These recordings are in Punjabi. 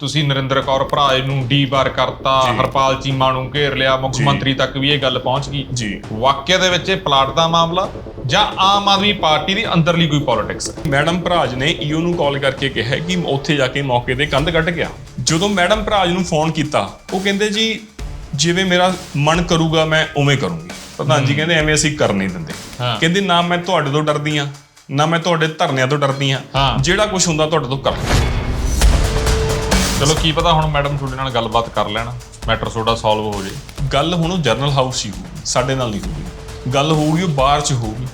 ਤੁਸੀਂ ਨਰਿੰਦਰ ਕੌਰ ਭਰਾਏ ਨੂੰ ਡੀ ਬਾਰ ਕਰਤਾ। ਹਰਪਾਲ ਚੀਮਾ ਨੂੰ ਘੇਰ ਲਿਆ ਮੁੱਖ। ਮੰਤਰੀ ਤੱਕ ਵੀ ਇਹ ਗੱਲ ਪਹੁੰਚ ਗਈ। ਜੀ। ਵਾਕਿਆ ਦੇ ਵਿੱਚ ਇਹ ਪਲਾਟ ਦਾ ਮਾਮਲਾ ਜਾਂ ਆਮ ਆਦਮੀ ਪਾਰਟੀ ਦੀ ਅੰਦਰਲੀ ਕੋਈ ਪੋਲਿਟਿਕਸ ਮੈਡਮ ਭਰਾਜ ਨੇ ਈਓ ਨੂੰ ਕਾਲ ਕਰਕੇ ਕਿਹਾ ਕਿ ਉੱਥੇ ਜਾ ਕੇ ਮੌਕੇ ਤੇ ਕੰਧ ਕੱਢ ਗਿਆ। ਜਦੋਂ ਮੈਡਮ ਭਰਾਜ ਨੂੰ ਫੋਨ ਕੀਤਾ ਉਹ ਕਹਿੰਦੇ ਜੀ ਜਿਵੇਂ ਮੇਰਾ ਮਨ ਕਰੂਗਾ ਮੈਂ ਉਵੇਂ ਕਰੂੰਗੀ। ਪ੍ਰਧਾਨ ਜੀ ਕਹਿੰਦੇ ਐਵੇਂ ਅਸੀਂ ਕਰ ਨਹੀਂ ਦਿੰਦੇ। ਕਹਿੰਦੇ ਨਾ ਮੈਂ ਤੁਹਾਡੇ ਤੋਂ ਡਰਦੀ ਆ ਨਾ ਮੈਂ ਤੁਹਾਡੇ ਧਰਨਿਆਂ ਤੋਂ ਡਰਦੀ ਆ। ਜਿਹੜਾ ਕੁਝ ਹੁੰਦਾ ਤੁਹਾਡੇ ਤੋਂ ਕਰ ਚਲੋ ਕੀ ਪਤਾ ਹੁਣ ਮੈਡਮ ਤੁਹਾਡੇ ਨਾਲ ਗੱਲਬਾਤ ਕਰ ਲੈਣ ਮੈਟਰ ਤੁਹਾਡਾ ਸੋਲਵ ਹੋ ਜੇ। ਗੱਲ ਹੁਣ ਉਹ ਜਰਨਲ ਹਾਊਸ ਹੀ ਹੋਊਗੀ ਸਾਡੇ ਨਾਲ ਨਹੀਂ ਹੋਊਗੀ। ਗੱਲ ਹੋਊਗੀ ਉਹ ਬਾਹਰ ਚ ਹੋਊਗੀ।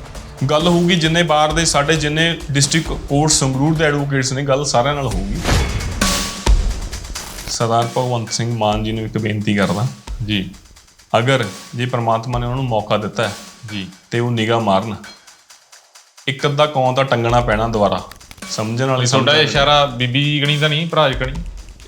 ਗੱਲ ਹੋਊਗੀ ਜਿੰਨੇ ਬਾਹਰ ਦੇ ਸਾਡੇ ਜਿੰਨੇ ਡਿਸਟ੍ਰਿਕਟ ਕੋਰਟ ਸੰਗਰੂਰ ਦੇ ਐਡਵੋਕੇਟਸ ਨੇ ਗੱਲ ਸਾਰਿਆਂ ਨਾਲ ਹੋਊਗੀ। ਸਰਦਾਰ ਭਗਵੰਤ ਸਿੰਘ ਮਾਨ ਜੀ ਨੂੰ ਇੱਕ ਬੇਨਤੀ ਕਰਦਾ ਜੀ ਅਗਰ ਜੇ ਪ੍ਰਮਾਤਮਾ ਨੇ ਉਹਨਾਂ ਨੂੰ ਮੌਕਾ ਦਿੱਤਾ ਹੈ ਜੀ। ਤੇ ਉਹ ਨਿਗਾਹ ਮਾਰਨ। ਇੱਕ ਅੱਧਾ ਕੌਂ ਦਾ ਟੰਗਣਾ ਪੈਣਾ ਦੁਬਾਰਾ। ਸਮਝਣ ਵਾਲੀ ਤੁਹਾਡਾ ਇਸ਼ਾਰਾ ਬੀਬੀ ਗਣੀ ਤਾਂ ਨਹੀਂ ਭਰਾਜ ਗਣੀ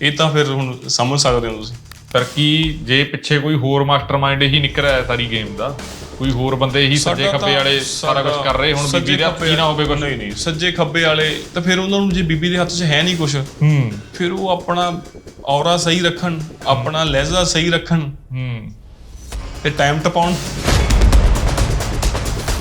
ਇਹ ਤਾਂ ਫਿਰ ਹੁਣ ਸਮਝ ਸਕਦੇ ਹੋ ਤੁਸੀਂ। ਪਰ ਕੀ ਜੇ ਪਿੱਛੇ ਕੋਈ ਹੋਰ ਮਾਸਟਰਮਾਈਂਡ ਹੀ ਨਿਕਲ ਰਿਹਾ ਸਾਰੀ ਗੇਮ ਦਾ? ਕੋਈ ਹੋਰ ਬੰਦੇ ਹੀ ਸੱਜੇ ਖੱਬੇ ਵਾਲੇ ਸਾਰਾ ਕੁਝ ਕਰ ਰਹੇ ਹੁਣ ਬੀਬੀ ਦੇ ਹੱਥ ਨਾ ਹੋਵੇ ਕੁਝ ਨਹੀਂ ਨਹੀਂ ਸੱਜੇ ਖੱਬੇ ਵਾਲੇ ਤਾਂ ਫਿਰ ਉਹਨਾਂ ਨੂੰ ਜੇ ਬੀਬੀ ਦੇ ਹੱਥ 'ਚ ਹੈ ਨਹੀਂ ਕੁਝ ਹੂੰ। ਫਿਰ ਉਹ ਆਪਣਾ ਔਰਾ ਸਹੀ ਰੱਖਣ ਆਪਣਾ ਲਹਿਜ਼ਾ ਸਹੀ ਰੱਖਣ ਹੂੰ। ਤੇ ਟਾਈਮ ਟਪਾਉਣ।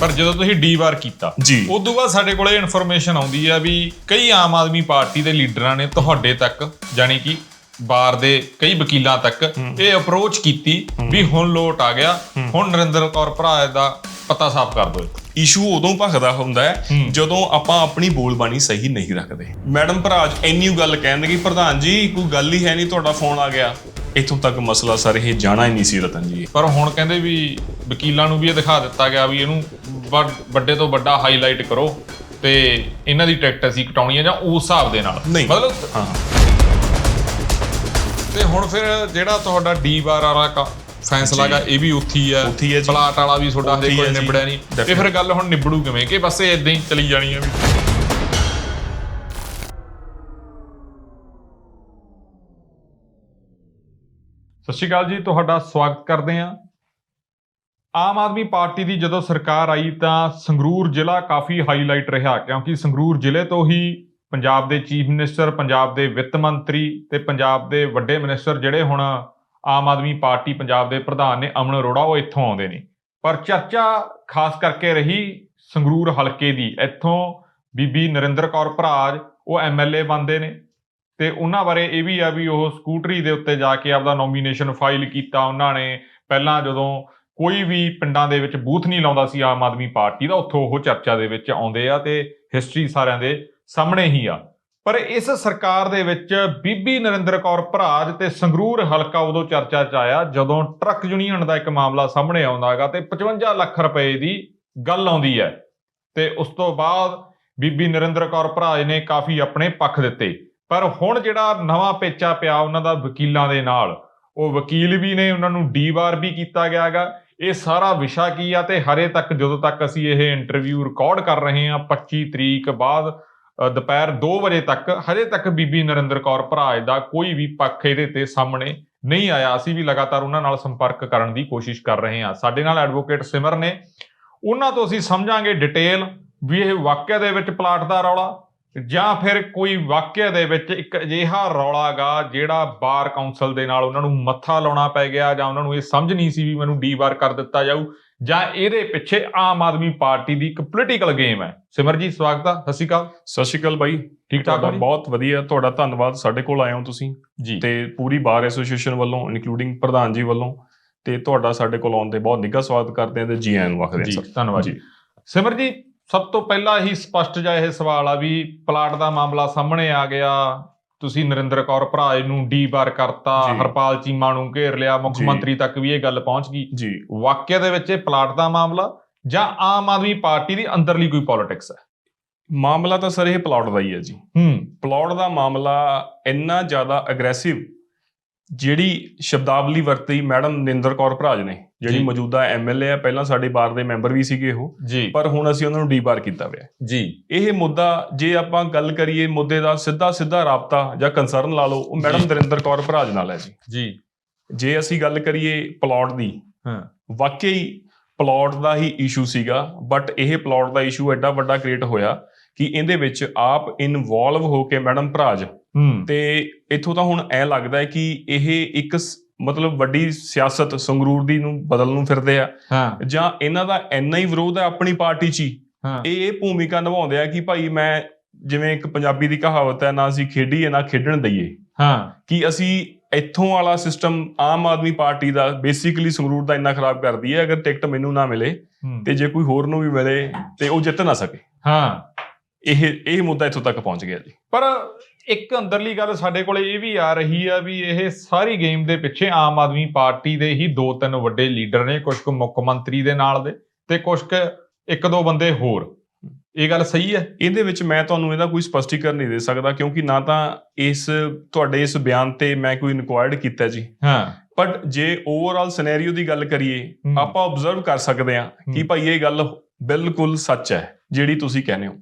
ਪਰ ਜਦੋਂ ਤੁਸੀਂ ਡੀ ਵਾਰ ਕੀਤਾ ਜੀ। ਉਦੋਂ ਬਾਅਦ ਸਾਡੇ ਕੋਲੇ ਇਨਫੋਰਮੇਸ਼ਨ ਆਉਂਦੀ ਆ ਵੀ ਕਈ ਆਮ ਆਦਮੀ ਪਾਰਟੀ ਦੇ ਲੀਡਰਾਂ ਨੇ ਤੁਹਾਡੇ ਤੱਕ ਜਾਨੀ ਕਿ ਬਾਰ ਦੇ ਕਈ ਵਕੀਲਾਂ ਤੱਕ ਇਹ ਅਪਰੋਚ ਕੀਤੀ ਵੀ ਹੁਣ ਲੋਟ ਆ ਗਿਆ। ਹੁਣ ਨਰਿੰਦਰ ਕੌਰ ਭਰਾ ਦਾ ਪਤਾ ਸਾਫ਼ ਕਰ ਦਿਓ ਇਸ਼ੂ ਉਦੋਂ ਭਖਦਾ ਹੁੰਦਾ ਹੈ ਜਦੋਂ ਆਪਾਂ ਆਪਣੀ ਬੋਲਬਾਣੀ ਸਹੀ ਨਹੀਂ ਰੱਖਦੇ। ਮੈਡਮ ਭਰਾਜ ਇੰਨੀ ਓ ਗੱਲ ਕਹਿੰਦੇ ਕਿ ਪ੍ਰਧਾਨ ਜੀ ਕੋਈ ਗੱਲ ਹੀ ਹੈ ਨਹੀਂ ਤੁਹਾਡਾ ਫੋਨ ਆ ਗਿਆ। ਇੱਥੋਂ ਤੱਕ ਮਸਲਾ ਸਰ ਇਹ ਜਾਣਾ ਹੀ ਨਹੀਂ ਸੀ ਰਤਨ ਜੀ। ਪਰ ਹੁਣ ਕਹਿੰਦੇ ਵੀ ਵਕੀਲਾਂ ਨੂੰ ਵੀ ਇਹ ਦਿਖਾ ਦਿੱਤਾ ਗਿਆ ਵੀ ਇਹਨੂੰ ਵੱਡ- ਵੱਡੇ ਤੋਂ ਵੱਡਾ ਹਾਈਲਾਈਟ ਕਰੋ ਤੇ ਇਹਨਾਂ ਦੀ ਟਿਕਟ ਅਸੀਂ ਕਟਾਉਣੀ ਹੈ ਜਾਂ ਉਸ ਹਿਸਾਬ ਦੇ ਨਾਲ ਨਹੀਂ। ਮਤਲਬ ਹਾਂ ਤੇ ਹੁਣ ਫਿਰ ਜਿਹੜਾ ਤੁਹਾਡਾ ਡੀ ਬਾਰ ਵਾਲਾ ਕ- ਫੈਸਲਾ ਗਾ ਇਹ ਵੀ ਉੱਥੀ ਹੈ ਉੱਥੀ ਹੈ ਜੀ। ਪਲਾਟ ਵਾਲਾ ਵੀ ਤੁਹਾਡਾ ਹਜੇ ਉੱਥੀ ਕੋਈ ਹੈ ਜੀ। ਨਿਬੜਿਆ ਨਹੀਂ ਇਹ ਫਿਰ Definitely। ਗੱਲ ਹੁਣ ਨਿਬੜੂ ਕਿਵੇਂ ਕਿ ਬਸ ਇਹ ਇਦਾਂ ਹੀ ਚਲੀ ਜਾਣੀ ਹੈ ਵੀ ਸਤਿ ਸ਼੍ਰੀ ਅਕਾਲ ਜੀ ਤੁਹਾਡਾ ਸਵਾਗਤ ਕਰਦੇ ਹਾਂ ਆਮ ਆਦਮੀ ਪਾਰਟੀ ਦੀ ਜਦੋਂ ਸਰਕਾਰ ਆਈ ਤਾਂ ਸੰਗਰੂਰ ਜ਼ਿਲ੍ਹਾ ਕਾਫੀ ਹਾਈਲਾਈਟ ਰਿਹਾ, ਕਿਉਂਕਿ ਸੰਗਰੂਰ ਜ਼ਿਲ੍ਹੇ ਤੋਂ ਹੀ ਪੰਜਾਬ ਦੇ ਚੀਫ ਮਿਨਿਸਟਰ ਪੰਜਾਬ ਦੇ ਵਿੱਤ ਮੰਤਰੀ ਤੇ ਪੰਜਾਬ ਦੇ ਵੱਡੇ ਮਿਨਿਸਟਰ ਜਿਹੜੇ ਹੁਣ ਆਮ ਆਦਮੀ ਪਾਰਟੀ ਪੰਜਾਬ ਦੇ ਪ੍ਰਧਾਨ ਨੇ ਅਮਨ ਅਰੋੜਾ, ਉਹ ਇੱਥੋਂ ਆਉਂਦੇ ਨੇ। ਪਰ ਚਰਚਾ ਖਾਸ ਕਰਕੇ ਰਹੀ ਸੰਗਰੂਰ ਹਲਕੇ ਦੀ। ਇੱਥੋਂ ਬੀਬੀ ਨਰਿੰਦਰ ਕੌਰ ਭਰਾਜ, ਉਹ ਐਮਐਲਏ ਬਣਦੇ ਨੇ ਤੇ ਉਹਨਾਂ ਬਾਰੇ ਇਹ ਵੀ ਆ ਵੀ ਉਹ ਸਕੂਟਰੀ ਦੇ ਉੱਤੇ ਜਾ ਕੇ ਆਪਦਾ ਨੋਮੀਨੇਸ਼ਨ ਫਾਈਲ ਕੀਤਾ ਉਹਨਾਂ ਨੇ। ਪਹਿਲਾਂ ਜਦੋਂ ਕੋਈ ਵੀ ਪਿੰਡਾਂ ਦੇ ਵਿੱਚ ਬੂਥ ਨਹੀਂ ਲਾਉਂਦਾ ਸੀ ਆਮ ਆਦਮੀ ਪਾਰਟੀ ਦਾ, ਉੱਥੋਂ ਉਹ ਚਰਚਾ ਦੇ ਵਿੱਚ ਆਉਂਦੇ ਆ ਤੇ ਹਿਸਟਰੀ ਸਾਰਿਆਂ ਦੇ ਸਾਹਮਣੇ ਹੀ ਆ। ਪਰ ਇਸ ਸਰਕਾਰ ਦੇ ਵਿੱਚ ਬੀਬੀ ਨਰਿੰਦਰ ਕੌਰ ਭਰਾਜ ਤੇ ਸੰਗਰੂਰ ਹਲਕਾ ਉਦੋਂ ਚਰਚਾ 'ਚ ਆਇਆ, ਜਦੋਂ ਟਰੱਕ ਯੂਨੀਅਨ ਦਾ ਇੱਕ ਮਾਮਲਾ ਸਾਹਮਣੇ ਆਉਂਦਾ ਹੈਗਾ ਤੇ 55 ਲੱਖ ਰੁਪਏ ਦੀ ਗੱਲ ਆਉਂਦੀ ਹੈ। ਤੇ ਉਸ ਤੋਂ ਬਾਅਦ ਬੀਬੀ ਨਰਿੰਦਰ ਕੌਰ ਭਰਾਜ ਨੇ ਕਾਫੀ ਆਪਣੇ ਪੱਖ ਦਿੱਤੇ। ਪਰ ਹੁਣ ਜਿਹੜਾ ਨਵਾਂ ਪੇਚਾ ਪਿਆ ਉਹਨਾਂ ਦਾ ਵਕੀਲਾਂ ਦੇ ਨਾਲ, ਉਹ ਵਕੀਲ ਵੀ ਨੇ, ਉਹਨਾਂ ਨੂੰ ਡੀ ਵਾਰ ਵੀ ਕੀਤਾ ਗਿਆ ਹੈਗਾ। ਇਹ ਸਾਰਾ ਵਿਸ਼ਾ ਕੀ ਆ ਤੇ ਹਰੇ ਤੱਕ ਜਦੋਂ ਤੱਕ ਅਸੀਂ ਇਹ ਇੰਟਰਵਿਊ ਰਿਕਾਰਡ ਕਰ ਰਹੇ ਹਾਂ 25 ਤਰੀਕ ਬਾਅਦ ਦੁਪਹਿਰ 2 ਵਜੇ ਤੱਕ, ਹਜੇ ਤੱਕ ਬੀਬੀ ਨਰਿੰਦਰ ਕੌਰ ਭਰਾਜ ਦਾ ਕੋਈ ਵੀ ਪੱਖ ਇਹਦੇ ਤੇ ਸਾਹਮਣੇ ਨਹੀਂ ਆਇਆ। ਅਸੀਂ ਵੀ ਲਗਾਤਾਰ ਉਹਨਾਂ ਨਾਲ ਸੰਪਰਕ ਕਰਨ ਦੀ ਕੋਸ਼ਿਸ਼ ਕਰ ਰਹੇ ਹਾਂ। ਸਾਡੇ ਨਾਲ ਐਡਵੋਕੇਟ ਸਿਮਰ ਨੇ। ਉਹਨਾਂ ਤੋਂ ਅਸੀਂ ਸਮਝਾਂਗੇ ਡਿਟੇਲ ਵੀ ਇਹ ਵਾਕਿਆ ਦੇ ਵਿੱਚ ਪਲਾਟ ਦਾ ਰੌਲਾ ਜਾਂ ਫਿਰ ਕੋਈ ਵਾਕਿਆ ਦੇ ਵਿੱਚ ਇੱਕ ਅਜਿਹਾ ਰੌਲਾ ਗਾ ਜਿਹੜਾ ਬਾਰ ਕਾਉਂਸਲ ਦੇ ਨਾਲ ਉਹਨਾਂ ਨੂੰ ਮੱਥਾ ਲਾਉਣਾ ਪੈ ਗਿਆ ਜਾਂ ਉਹਨਾਂ ਨੂੰ ਇਹ ਸਮਝ ਨਹੀਂ ਸੀ ਵੀ ਮੈਨੂੰ ਡੀ ਵਾਰ ਕਰ ਦਿੱਤਾ ਜਾਊ ਜਾਂ ਇਹਦੇ ਪਿੱਛੇ ਆਮ ਆਦਮੀ ਪਾਰਟੀ ਦੀ ਇੱਕ ਪੋਲੀਟੀਕਲ ਗੇਮ ਹੈ। ਸਿਮਰ ਜੀ ਸਵਾਗਤ ਆ ਸਤਿ ਸ਼੍ਰੀ ਅਕਾਲ। ਸਤਿ ਸ਼੍ਰੀ ਅਕਾਲ ਬਾਈ ਠੀਕ ਠਾਕ? ਬਹੁਤ ਵਧੀਆ ਤੁਹਾਡਾ ਧੰਨਵਾਦ ਸਾਡੇ ਕੋਲ ਆਏ ਹੋ ਤੁਸੀਂ। ਜੀ। ਤੇ ਪੂਰੀ ਬਾਰ ਐਸੋਸੀਏਸ਼ਨ ਵੱਲੋਂ ਇਨਕਲੂਡਿੰਗ ਪ੍ਰਧਾਨ ਜੀ ਵੱਲੋਂ ਤੇ ਤੁਹਾਡਾ ਸਾਡੇ ਕੋਲ ਆਉਣ ਤੇ ਬਹੁਤ ਨਿੱਘਾ ਸਵਾਗਤ ਕਰਦੇ ਹਾਂ ਤੇ ਜੀ ਆਇਆਂ ਨੂੰ ਆਖਦੇ ਹਾਂ ਸਰ। ਧੰਨਵਾਦ ਜੀ। ਸਿਮਰ ਜੀ ਸਭ ਤੋਂ ਪਹਿਲਾਂ ਹੀ ਸਪਸ਼ਟ ਜਿਹਾ ਇਹ ਸਵਾਲ ਆ ਵੀ ਪਲਾਟ ਦਾ ਮਾਮਲਾ ਸਾਹਮਣੇ ਆ ਗਿਆ। ਤੁਸੀਂ ਨਰਿੰਦਰ ਕੌਰ ਭਰਾਜ ਨੂੰ ਡੀ ਬਾਰ ਕਰਤਾ ਜੀ। ਹਰਪਾਲ ਚੀਮਾ ਨੂੰ ਘੇਰ ਲਿਆ ਮੁੱਖ ਜੀ। ਮੰਤਰੀ ਤੱਕ ਵੀ ਇਹ ਗੱਲ ਪਹੁੰਚ ਗਈ। ਜੀ। ਵਾਕਿਆ ਦੇ ਵਿੱਚ ਇਹ ਪਲਾਟ ਦਾ ਮਾਮਲਾ ਜਾਂ ਆਮ ਆਦਮੀ ਪਾਰਟੀ ਦੀ ਅੰਦਰਲੀ ਕੋਈ ਪੋਲਿਟਿਕਸ ਹੈ? ਮਾਮਲਾ ਤਾਂ ਸਰ ਇਹ ਪਲਾਟ ਦਾ ਹੀ ਹੈ ਜੀ। ਹੂੰ। ਪਲਾਟ ਦਾ ਮਾਮਲਾ ਇੰਨਾ ਜ਼ਿਆਦਾ ਅਗਰੈਸਿਵ ਜਿਹੜੀ ਸ਼ਬਦਾਵਲੀ ਵਰਤੀ ਮੈਡਮ ਨਿੰਦਰ ਕੌਰ ਭਰਾਜ ਨੇ ਜਿਹੜੀ। ਮੌਜੂਦਾ ਐਮਐਲਏ ਆ ਪਹਿਲਾਂ ਸਾਡੇ ਬਾਰ ਦੇ ਮੈਂਬਰ ਵੀ ਸੀਗੇ ਉਹ। ਪਰ ਹੁਣ ਅਸੀਂ ਉਹਨਾਂ ਨੂੰ ਡੀਬਾਰ ਕੀਤਾ ਹੋਇਆ ਜੀ। ਇਹ ਮੁੱਦਾ ਜੇ ਆਪਾਂ ਗੱਲ ਕਰੀਏ ਮੁੱਦੇ ਦਾ ਸਿੱਧਾ ਸਿੱਧਾ ਰਾਬਤਾ ਜਾਂ ਕੰਸਰਨ ਲਾ ਲਓ ਉਹ ਮੈਡਮ ਜੀ। ਨਰਿੰਦਰ ਕੌਰ ਭਰਾਜ ਨਾਲ ਹੈ ਜੀ। ਜੀ। ਜੇ ਅਸੀਂ ਗੱਲ ਕਰੀਏ ਪਲਾਟ ਦੀ ਹਾਂ। ਵਾਕਈ ਪਲਾਟ ਦਾ ਹੀ ਇਸ਼ੂ ਸੀਗਾ ਬਟ ਇਹ ਪਲਾਟ ਦਾ ਇਸ਼ੂ ਐਡਾ ਵੱਡਾ ਕ੍ਰੀਏਟ ਹੋਇਆ ਕਿ ਇਹਦੇ ਵਿੱਚ ਆਪ ਇਨਵੋਲਵ ਹੋ ਕੇ ਮੈਡਮ ਭਰਾਜ ਤੇ ਇੱਥੋਂ ਤਾਂ ਹੁਣ ਐ ਲੱਗਦਾ ਹੈ ਕਿ ਇਹ ਇੱਕ ਮਤਲਬ ਵੱਡੀ ਸਿਆਸਤ ਸੰਗਰੂਰ ਦੀ ਨੂੰ ਬਦਲਣ ਨੂੰ ਫਿਰਦੇ ਆ। ਜਾਂ ਇਹਨਾਂ ਦਾ ਇੰਨਾ ਹੀ ਵਿਰੋਧ ਹੈ ਆਪਣੀ ਪਾਰਟੀ 'ਚ ਇਹ ਇਹ ਭੂਮਿਕਾ ਨਿਭਾਉਂਦੇ ਆ ਕਿ ਭਾਈ ਮੈਂ ਜਿਵੇਂ ਇੱਕ ਪੰਜਾਬੀ ਦੀ ਕਹਾਵਤ ਹੈ ਨਾ ਅਸੀਂ ਖੇਡੀਏ ਨਾ ਖੇਡਣ ਦਈਏ। ਹਾਂ। ਕਿ ਅਸੀਂ ਇੱਥੋਂ ਵਾਲਾ ਸਿਸਟਮ ਆਮ ਆਦਮੀ ਪਾਰਟੀ ਦਾ ਬੇਸਿਕਲੀ ਸੰਗਰੂਰ ਦਾ ਇੰਨਾ ਖਰਾਬ ਕਰਦੀ ਹੈ ਅਗਰ ਟਿਕਟ ਮੈਨੂੰ ਨਾ ਮਿਲੇ ਤੇ ਜੇ ਕੋਈ ਹੋਰ ਨੂੰ ਵੀ ਮਿਲੇ ਤੇ ਉਹ ਜਿੱਤ ਨਾ ਸਕੇ। ਹਾਂ। ਇਹ ਇਹ ਮੁੱਦਾ ਇੱਥੋਂ ਤੱਕ ਪਹੁੰਚ ਗਿਆ ਜੀ। ਪਰ ਇੱਕ ਅੰਦਰਲੀ ਗੱਲ ਸਾਡੇ ਕੋਲੇ ਇਹ ਵੀ ਆ ਰਹੀ ਆ ਵੀ ਇਹ ਸਾਰੀ ਗੇਮ ਦੇ ਪਿੱਛੇ ਆਮ ਆਦਮੀ ਪਾਰਟੀ ਦੇ ਹੀ ਦੋ ਤਿੰਨ ਵੱਡੇ ਲੀਡਰ ਨੇ ਕੁਝ ਕੁ ਮੁੱਖ ਮੰਤਰੀ ਦੇ ਨਾਲ ਦੇ ਤੇ ਕੁਝ ਕੁ ਇੱਕ ਦੋ ਬੰਦੇ ਹੋਰ। ਇਹ ਗੱਲ ਸਹੀ ਹੈ? ਇਹਦੇ ਵਿੱਚ ਮੈਂ ਤੁਹਾਨੂੰ ਇਹਦਾ ਕੋਈ ਸਪਸ਼ਟੀਕਰਨ ਨਹੀਂ ਦੇ ਸਕਦਾ ਕਿਉਂਕਿ ਨਾ ਤਾਂ ਇਸ ਤੁਹਾਡੇ ਇਸ ਬਿਆਨ ਤੇ ਮੈਂ ਕੋਈ ਇਨਕੁਆਇਰਡ ਕੀਤਾ ਜੀ। ਹਾਂ। ਬਟ ਜੇ ਓਵਰਆਲ ਸਿਨੈਰੀਓ ਦੀ ਗੱਲ ਕਰੀਏ। ਆਪਾਂ ਆਬਜ਼ਰਵ ਕਰ ਸਕਦੇ ਹਾਂ ਕਿ। ਭਾਈ ਇਹ ਗੱਲ ਬਿਲਕੁਲ ਸੱਚ ਹੈ ਜਿਹੜੀ ਤੁਸੀਂ ਕਹਿੰਦੇ ਹੋ।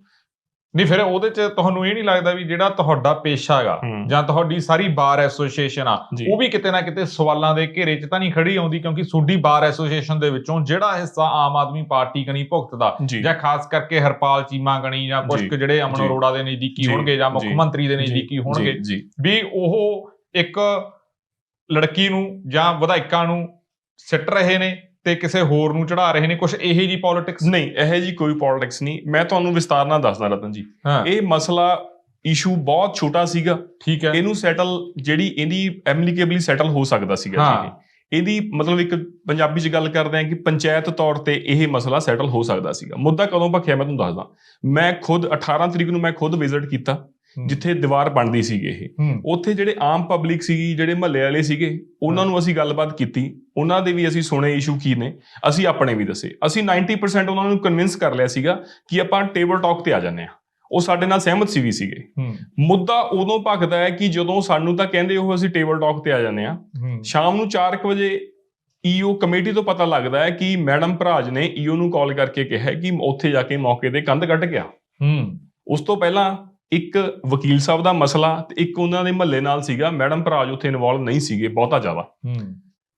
ਨਹੀਂ ਫਿਰ ਉਹਦੇ ਚ ਤੁਹਾਨੂੰ ਇਹ ਨਹੀਂ ਲੱਗਦਾ ਵੀ ਜਿਹੜਾ ਤੁਹਾਡਾ ਪੇਸ਼ਾ ਹੈਗਾ। ਜਾਂ ਤੁਹਾਡੀ ਸਾਰੀ ਬਾਰ ਐਸੋਸੀਏਸ਼ਨ ਆ। ਉਹ ਵੀ ਕਿਤੇ ਨਾ ਕਿਤੇ ਸਵਾਲਾਂ ਦੇ ਘੇਰੇ 'ਚ ਤਾਂ ਨਹੀਂ ਖੜੀ ਆਉਂਦੀ ਕਿਉਂਕਿ ਤੁਹਾਡੀ ਬਾਰ ਐਸੋਸੀਏਸ਼ਨ ਦੇ ਵਿੱਚੋਂ ਜਿਹੜਾ ਹਿੱਸਾ ਆਮ ਆਦਮੀ ਪਾਰਟੀ ਕਨੀ ਭੁਗਤਦਾ ਜੀ। ਜਾਂ ਖਾਸ ਕਰਕੇ ਹਰਪਾਲ ਚੀਮਾ ਗਣੀ ਜਾਂ ਕੁਝ ਜਿਹੜੇ ਅਮਨ ਅਰੋੜਾ ਦੇ ਨਜ਼ਦੀਕੀ ਹੋਣਗੇ ਜਾਂ ਮੁੱਖ ਮੰਤਰੀ ਦੇ ਨਜ਼ਦੀਕੀ ਹੋਣਗੇ ਵੀ ਉਹ ਇੱਕ ਲੜਕੀ ਨੂੰ ਜਾਂ ਵਿਧਾਇਕਾਂ ਨੂੰ ਸਿੱਟ ਰਹੇ ਨੇ ਤੇ ਕਿਸੇ ਹੋਰ ਨੂੰ ਚੜਾ ਰਹੇ ਨੇ ਕੁਝ ਇਹੀ ਜੀ ਪੋਲਿਟਿਕਸ ਨਹੀਂ ਇਹ ਜੀ ਕੋਈ ਪੋਲਿਟਿਕਸ ਨਹੀਂ। ਮੈਂ ਤੁਹਾਨੂੰ ਵਿਸਤਾਰ ਨਾਲ ਦੱਸਦਾ ਰਤਨ ਜੀ। ਇਹ ਮਸਲਾ ਇਸ਼ੂ ਬਹੁਤ ਛੋਟਾ ਸੀਗਾ। ਠੀਕ ਹੈ। ਇਹਨੂੰ ਸੈਟਲ ਜਿਹੜੀ ਇਹਦੀ ਐਮਲੀਕੇਬਲੀ ਸੈਟਲ ਹੋ ਸਕਦਾ ਸੀਗਾ ਹਾਂ। ਇਹ। ਇਹਦੀ ਮਤਲਬ ਇੱਕ ਪੰਜਾਬੀ 'ਚ ਗੱਲ ਕਰਦੇ ਆ ਕਿ ਪੰਚਾਇਤ ਤੌਰ ਤੇ ਇਹ ਮਸਲਾ ਸੈਟਲ ਹੋ ਸਕਦਾ ਸੀਗਾ। ਮੁੱਦਾ ਕਦੋਂ ਭਖਿਆ ਮੈਂ ਤੁਹਾਨੂੰ ਦੱਸਦਾ। ਮੈਂ ਖੁਦ 18 ਤਰੀਕ ਨੂੰ ਮੈਂ ਖੁਦ ਵਿਜ਼ਿਟ ਕੀਤਾ। ਜਿੱਥੇ ਦੀਵਾਰ ਬਣਦੀ ਸੀਗੀ ਇਹ। ਉੱਥੇ ਜਿਹੜੇ ਆਮ ਪਬਲਿਕ ਸੀਗੀ ਜਿਹੜੇ ਮਹੱਲੇ ਵਾਲੇ ਸੀਗੇ ਉਹਨਾਂ ਨੂੰ ਅਸੀਂ ਗੱਲਬਾਤ ਕੀਤੀ। ਉਹਨਾਂ ਦੇ ਵੀ ਅਸੀਂ ਸੁਣੇ ਇਸ਼ੂ ਕੀ ਨੇ ਅਸੀਂ ਆਪਣੇ ਵੀ ਦੱਸੇ। ਅਸੀਂ 90% ਉਹਨਾਂ ਨੂੰ ਕਨਵਿੰਸ ਕਰ ਲਿਆ ਸੀਗਾ ਕਿ ਆਪਾਂ ਟੇਬਲ ਟਾਕ ਤੇ ਆ ਜਾਂਦੇ ਆ ਉਹ ਸਾਡੇ ਨਾਲ ਸਹਿਮਤ ਸੀ ਵੀ ਸੀਗੇ। ਮੁੱਦਾ ਉਦੋਂ ਭਖਦਾ ਹੈ ਕਿ ਜਦੋਂ ਸਾਨੂੰ ਤਾਂ ਕਹਿੰਦੇ ਉਹ ਅਸੀਂ ਟੇਬਲ ਟਾਕ ਤੇ ਆ ਜਾਂਦੇ ਆ ਸ਼ਾਮ ਨੂੰ 4:00 ਵਜੇ ਈਓ ਕਮੇਟੀ ਤੋਂ ਪਤਾ ਲੱਗਦਾ ਹੈ ਕਿ ਮੈਡਮ ਭਰਾਜ ਨੇ ਈਓ ਨੂੰ ਕਾਲ ਕਰਕੇ ਕਿਹਾ ਕਿ ਉੱਥੇ ਜਾ ਕੇ ਮੌਕੇ ਤੇ ਕੰਧ ਕੱਢ ਗਿਆ ਹੂੰ। ਉਸ ਤੋਂ ਪਹਿਲਾਂ ਇੱਕ ਵਕੀਲ ਸਾਹਿਬ ਦਾ ਮਸਲਾ ਤੇ ਇੱਕ ਉਹਨਾਂ ਦੇ ਮਹੱਲੇ ਨਾਲ ਸੀਗਾ। ਮੈਡਮ ਭਰਾਜ ਉੱਥੇ ਇਨਵੋਲਵ ਨਹੀਂ ਸੀਗੇ ਬਹੁਤਾ ਜ਼ਿਆਦਾ। ਹੂੰ।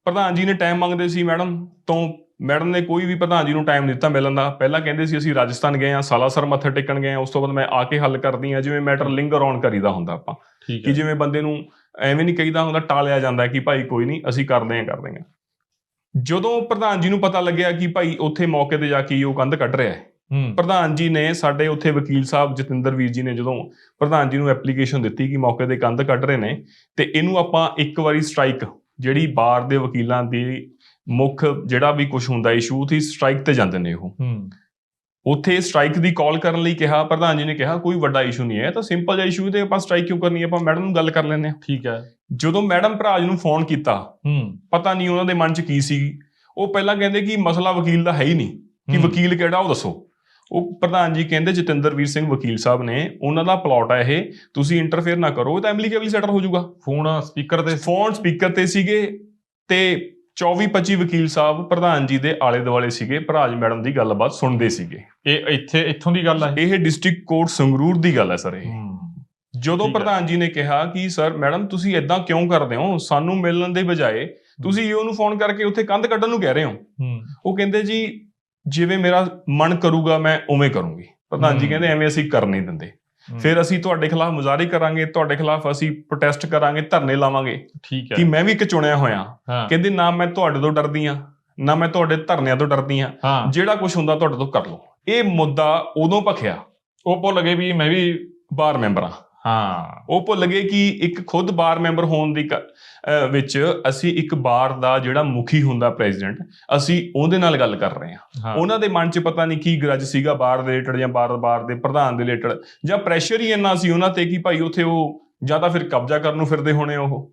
ਪ੍ਰਧਾਨ ਜੀ ਨੇ ਟਾਈਮ ਮੰਗਦੇ ਸੀ ਮੈਡਮ ਤੋਂ ਮੈਡਮ ਨੇ ਕੋਈ ਵੀ ਪ੍ਰਧਾਨ ਜੀ ਨੂੰ ਟਾਈਮ ਦਿੱਤਾ ਮਿਲਣ ਦਾ। ਪਹਿਲਾਂ ਕਹਿੰਦੇ ਸੀ ਅਸੀਂ ਰਾਜਸਥਾਨ ਗਏ ਆ ਸਾਲਾਸਰ ਮੱਥਾ ਟੇਕਣ ਗਏ ਆ ਉਸ ਤੋਂ ਬਾਅਦ ਮੈਂ ਆ ਕੇ ਹੱਲ ਕਰਦੀ ਆ ਜਿਵੇਂ ਮੈਟਰ ਲਿੰਗਰ ਔਨ ਕਰੀਦਾ ਹੁੰਦਾ ਆਪਾਂ। ਕਿ ਜਿਵੇਂ ਬੰਦੇ ਨੂੰ ਐਵੇਂ ਨਹੀਂ ਕਹੀਦਾ ਹੁੰਦਾ ਟਾਲਿਆ ਜਾਂਦਾ ਕਿ ਭਾਈ ਕੋਈ ਨਹੀਂ ਅਸੀਂ ਕਰਦੇ ਆ ਕਰਦੇ ਆ ਜਦੋਂ ਪ੍ਰਧਾਨ ਜੀ ਨੂੰ ਪਤਾ ਲੱਗਿਆ ਕਿ ਭਾਈ ਉੱਥੇ ਮੌਕੇ ਤੇ ਜਾ ਕੇ ਉਹ ਕੰਧ ਕੱਢ ਰਿਹਾ ਹੂੰ ਪ੍ਰਧਾਨ ਜੀ ਨੇ ਸਾਡੇ ਉੱਥੇ ਵਕੀਲ ਸਾਹਿਬ ਜਤਿੰਦਰ ਵੀਰ ਜੀ ਨੇ ਜਦੋਂ ਪ੍ਰਧਾਨ ਜੀ ਨੂੰ ਐਪਲੀਕੇਸ਼ਨ ਦਿੱਤੀ ਕਿ ਮੌਕੇ ਤੇ ਕੰਧ ਕੱਢ ਰਹੇ ਨੇ ਤੇ ਇਹਨੂੰ ਆਪਾਂ ਇੱਕ ਵਾਰੀ ਸਟ੍ਰਾਈਕ ਜਿਹੜੀ ਬਾਰ ਦੇ ਵਕੀਲਾਂ ਦੀ ਮੁੱਖ ਜਿਹੜਾ ਵੀ ਕੁਝ ਹੁੰਦਾ ਇਸ਼ੂ ਤੇ ਸਟ੍ਰਾਈਕ ਤੇ ਜਾਂਦੇ ਨੇ ਉਹ। ਹੂੰ। ਉੱਥੇ ਸਟ੍ਰਾਈਕ ਦੀ ਕਾਲ ਕਰਨ ਲਈ ਕਿਹਾ ਪ੍ਰਧਾਨ ਜੀ ਨੇ ਕਿਹਾ ਕੋਈ ਵੱਡਾ ਇਸ਼ੂ ਨਹੀਂ ਹੈ ਤਾਂ ਸਿੰਪਲ ਜਿਹਾ ਇਸ਼ੂ ਤੇ ਆਪਾਂ ਸਟ੍ਰਾਈਕ ਕਿਉਂ ਕਰਨੀ ਹੈ? ਆਪਾਂ ਮੈਡਮ ਨੂੰ ਗੱਲ ਕਰ ਲੈਂਦੇ ਹਾਂ। ਠੀਕ ਹੈ। ਜਦੋਂ ਮੈਡਮ ਭਰਾਜ ਨੂੰ ਫੋਨ ਕੀਤਾ ਹੂੰ। ਪਤਾ ਨਹੀਂ ਉਹਨਾਂ ਦੇ ਮਨ 'ਚ ਕੀ ਸੀ ਉਹ ਪਹਿਲਾਂ ਕਹਿੰਦੇ ਕਿ ਮਸਲਾ ਵਕੀਲ ਦਾ ਹੈ ਹੀ ਨਹੀਂ ਕਿ। ਵਕੀਲ ਕਿਹੜਾ ਉਹ ਦੱਸੋ। ਉਹ ਪ੍ਰਧਾਨ ਜੀ ਕਹਿੰਦੇ ਜਤਿੰਦਰਵੀਰ ਸਿੰਘ ਵਕੀਲ ਸਾਹਿਬ ਨੇ ਉਹਨਾਂ ਦਾ ਪਲਾਟ ਹੈ ਇਹ ਤੁਸੀਂ ਇੰਟਰਫੇਅਰ ਨਾ ਕਰੋ ਇਹ ਤਾਂ ਐਮਲੀਕੇਬਲੀ ਸੈਟਲ ਹੋ ਜਾਊਗਾ। ਫੋਨ ਸਪੀਕਰ ਤੇ ਫੋਨ ਸਪੀਕਰ ਤੇ ਸੀਗੇ ਤੇ 24 25 ਵਕੀਲ ਸਾਹਿਬ ਪ੍ਰਧਾਨ ਜੀ ਦੇ ਆਲੇ ਦੁਆਲੇ ਸੀਗੇ ਭਰਾਜ ਮੈਡਮ ਦੀ ਗੱਲਬਾਤ ਸੁਣਦੇ ਸੀਗੇ। ਇਹ ਇੱਥੇ ਇੱਥੋਂ ਦੀ ਗੱਲ ਹੈ ਇਹ? ਡਿਸਟ੍ਰਿਕਟ ਕੋਰਟ ਸੰਗਰੂਰ ਦੀ ਗੱਲ ਹੈ ਸਰ ਇਹ। ਜਦੋਂ। ਪ੍ਰਧਾਨ ਜੀ ਨੇ ਕਿਹਾ ਕਿ ਸਰ ਮੈਡਮ ਤੁਸੀਂ ਇਦਾਂ ਕਿਉਂ ਕਰਦੇ ਹੋ? ਸਾਨੂੰ ਮਿਲਣ ਦੇ ਬਜਾਏ ਤੁਸੀਂ ਈਓ ਨੂੰ ਫੋਨ ਕਰਕੇ ਉੱਥੇ ਕੰਧ ਕੱਢਣ ਨੂੰ ਕਹਿ ਰਹੇ ਹੂੰ। ਉਹ ਕਹਿੰਦੇ ਜੀ ਜਿਵੇਂ ਮੇਰਾ ਮਨ ਕਰੂਗਾ ਮੈਂ ਉਵੇਂ ਕਰੂੰਗੀ। ਪ੍ਰਧਾਨ ਜੀ। ਕਹਿੰਦੇ ਐਵੇਂ ਅਸੀਂ ਕਰ ਨਹੀਂ ਦਿੰਦੇ। ਫਿਰ ਅਸੀਂ ਤੁਹਾਡੇ ਖਿਲਾਫ ਮੁਜ਼ਾਹਰੇ ਕਰਾਂਗੇ ਤੁਹਾਡੇ ਖਿਲਾਫ ਅਸੀਂ ਪ੍ਰੋਟੈਸਟ ਕਰਾਂਗੇ ਧਰਨੇ ਲਾਵਾਂਗੇ। ਠੀਕ ਕਿ ਹੈ ਮੈਂ ਵੀ ਇੱਕ ਚੁਣਿਆ ਹੋਇਆ। ਕਹਿੰਦੇ ਨਾ ਮੈਂ ਤੁਹਾਡੇ ਤੋਂ ਡਰਦੀ ਆ ਨਾ ਮੈਂ ਤੁਹਾਡੇ ਧਰਨਿਆਂ ਤੋਂ ਡਰਦੀ ਆ ਜਿਹੜਾ ਕੁਝ ਹੁੰਦਾ ਤੁਹਾਡੇ ਤੋਂ ਕਰ ਲਓ। ਇਹ ਮੁੱਦਾ ਉਦੋਂ ਭਖਿਆ। ਉਹ ਭੁੱਲ ਗਏ ਵੀ ਮੈਂ ਵੀ ਬਾਰ ਮੈਂਬਰਾਂ ਹਾਂ। ਉਹ ਭੁੱਲ ਗਏ ਕਿ ਇੱਕ ਖੁਦ ਬਾਰ ਮੈਂਬਰ ਹੋਣ ਦੀ ਵਿੱਚ ਅਸੀਂ ਇੱਕ ਬਾਰ ਦਾ ਜਿਹੜਾ ਮੁਖੀ ਹੁੰਦਾ ਪ੍ਰੈਜ਼ੀਡੈਂਟ ਅਸੀਂ ਉਹਦੇ ਨਾਲ ਗੱਲ ਕਰ ਰਹੇ ਹਾਂ। ਹਾਂ। ਉਹਨਾਂ ਦੇ ਮਨ 'ਚ ਪਤਾ ਨਹੀਂ ਕੀ ਗਰਜ ਸੀਗਾ ਬਾਰ ਦੇ ਰਿਲੇਟਡ ਜਾਂ ਬਾਰ ਬਾਰ ਦੇ ਪ੍ਰਧਾਨ ਦੇ ਰਿਲੇਟਡ ਜਾਂ ਪ੍ਰੈਸ਼ਰ ਹੀ ਇੰਨਾ ਸੀ ਉਹਨਾਂ ਤੇ ਕਿ ਭਾਈ ਉੱਥੇ ਉਹ ਜਾਂ ਤਾਂ ਫਿਰ ਕਬਜ਼ਾ ਕਰਨ ਨੂੰ ਫਿਰਦੇ ਹੋਣੇ ਉਹ।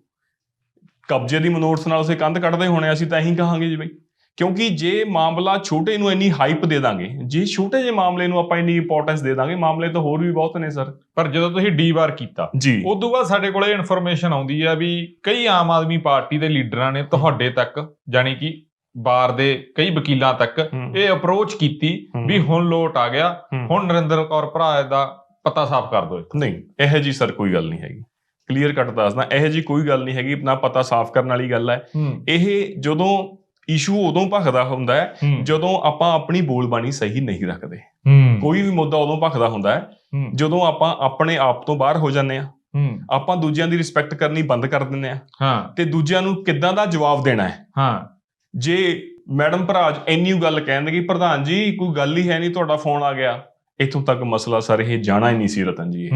ਕਬਜ਼ੇ ਦੀ ਮਨੋਰਥ ਨਾਲ ਉਸੇ ਕੰਧ ਕੱਢਦੇ ਹੋਣੇ ਅਸੀਂ ਤਾਂ ਇਹੀ ਕਹਾਂਗੇ ਜੀ ਬਈ। ਕਿਉਂਕਿ ਜੇ ਮਾਮਲਾ ਛੋਟੇ ਨੂੰ ਇੰਨੀ ਹਾਈਪ ਦੇ ਦਾਂਗੇ ਜੇ ਛੋਟੇ ਜਿਹੇ ਮਾਮਲੇ ਨੂੰ ਆਪਾਂ ਇੰਨੀ ਇੰਪੋਰਟੈਂਸ ਦੇ ਦਾਂਗੇ ਮਾਮਲੇ ਤਾਂ ਹੋਰ ਵੀ ਬਹੁਤ ਨੇ ਸਰ ਪਰ ਜਦੋਂ ਤੁਸੀਂ ਡੀ ਵਾਰ ਕੀਤਾ ਜੀ ਉਸ ਤੋਂ ਬਾਅਦ ਸਾਡੇ ਕੋਲੇ ਇਨਫੋਰਮੇਸ਼ਨ ਆਉਂਦੀ ਆ ਵੀ ਕਈ ਆਮ ਆਦਮੀ ਪਾਰਟੀ ਦੇ ਲੀਡਰਾਂ ਨੇ ਤੁਹਾਡੇ ਤੱਕ ਜਾਨੀ ਕਿ ਬਾਰ ਦੇ ਕਈ ਵਕੀਲਾਂ ਤੱਕ। ਇਹ ਅਪਰੋਚ ਕੀਤੀ। ਵੀ ਹੁਣ ਲੋਟ ਆ ਗਿਆ। ਹੁਣ ਨਰਿੰਦਰ ਕੌਰ ਭਰਾ ਦਾ ਪਤਾ ਸਾਫ਼ ਕਰ ਦਿਓ। ਨਹੀਂ ਇਹ ਜੀ ਸਰ ਕੋਈ ਗੱਲ ਨਹੀਂ ਹੈਗੀ ਕਲੀਅਰ ਕੱਟ ਦੱਸਦਾ ਇਹ ਜੀ ਕੋਈ ਗੱਲ ਨਹੀਂ ਹੈਗੀ ਨਾ ਪਤਾ ਸਾਫ਼ ਕਰਨ ਵਾਲੀ ਗੱਲ ਹੂੰ ਇਹ ਜਦੋਂ ਇਸ਼ੂ ਉਦੋਂ ਭਖਦਾ ਹੁੰਦਾ ਹੈ ਜਦੋਂ ਆਪਾਂ ਆਪਣੀ ਬੋਲਬਾਣੀ ਸਹੀ ਨਹੀਂ ਰੱਖਦੇ। ਕੋਈ ਵੀ ਮੁੱਦਾ ਉਦੋਂ ਭਖਦਾ ਹੁੰਦਾ ਹੈ ਜਦੋਂ ਆਪਾਂ ਆਪਣੇ ਆਪ ਤੋਂ ਬਾਹਰ ਹੋ ਜਾਂਦੇ ਆ ਆਪਾਂ ਦੂਜਿਆਂ ਦੀ ਰਿਸਪੈਕਟ ਕਰਨੀ ਬੰਦ ਕਰ ਦਿੰਦੇ ਆ ਹਾਂ। ਤੇ ਦੂਜਿਆਂ ਨੂੰ ਕਿੱਦਾਂ ਦਾ ਜਵਾਬ ਦੇਣਾ ਹੈ? ਹਾਂ। ਜੇ ਮੈਡਮ ਭਰਾਜ ਇੰਨੀ ਗੱਲ ਕਹਿੰਦੇ ਕਿ ਪ੍ਰਧਾਨ ਜੀ ਕੋਈ ਗੱਲ ਹੀ ਹੈ ਨਹੀਂ ਤੁਹਾਡਾ ਫੋਨ ਆ ਗਿਆ। ਇੱਥੋਂ ਤੱਕ ਮਸਲਾ ਸਰ ਇਹ ਜਾਣਾ ਹੀ ਨਹੀਂ ਸੀ ਰਤਨ ਜੀ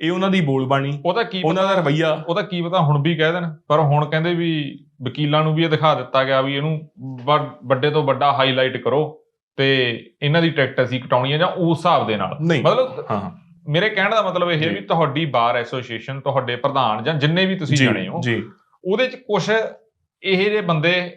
ਇਹ। ਉਹਨਾਂ ਦੀ ਬੋਲਬਾਣੀ ਉਹਦਾ ਕੀ ਉਹਨਾਂ ਦਾ ਰਵਈਆ। ਉਹਦਾ ਕੀ ਪਤਾ ਹੁਣ ਵੀ ਕਹਿ ਦੇਣ ਪਰ ਹੁਣ ਕਹਿੰਦੇ ਵੀ ਵਕੀਲਾਂ ਨੂੰ ਵੀ ਇਹ ਦਿਖਾ ਦਿੱਤਾ ਗਿਆ ਵੀ ਇਹਨੂੰ ਵੱਡੇ ਤੋਂ ਵੱਡਾ ਹਾਈਲਾਈਟ ਕਰੋ ਤੇ ਇਹਨਾਂ ਦੀ ਟਿਕਟ ਅਸੀਂ ਕਟਾਉਣੀ ਹੈ ਜਾਂ ਉਸ ਹਿਸਾਬ ਦੇ ਨਾਲ। ਮਤਲਬ ਹਾਂ ਹਾਂ। ਮੇਰੇ ਕਹਿਣ ਦਾ ਮਤਲਬ ਇਹ ਹੈ। ਵੀ ਤੁਹਾਡੀ ਬਾਰ ਐਸੋਸੀਏਸ਼ਨ ਤੁਹਾਡੇ ਪ੍ਰਧਾਨ ਜਾਂ ਜਿੰਨੇ ਵੀ ਤੁਸੀਂ ਜਾਣੇ ਹੋ ਜੀ। ਉਹਦੇ ਚ ਕੁਝ ਇਹ ਜਿਹੇ ਬੰਦੇ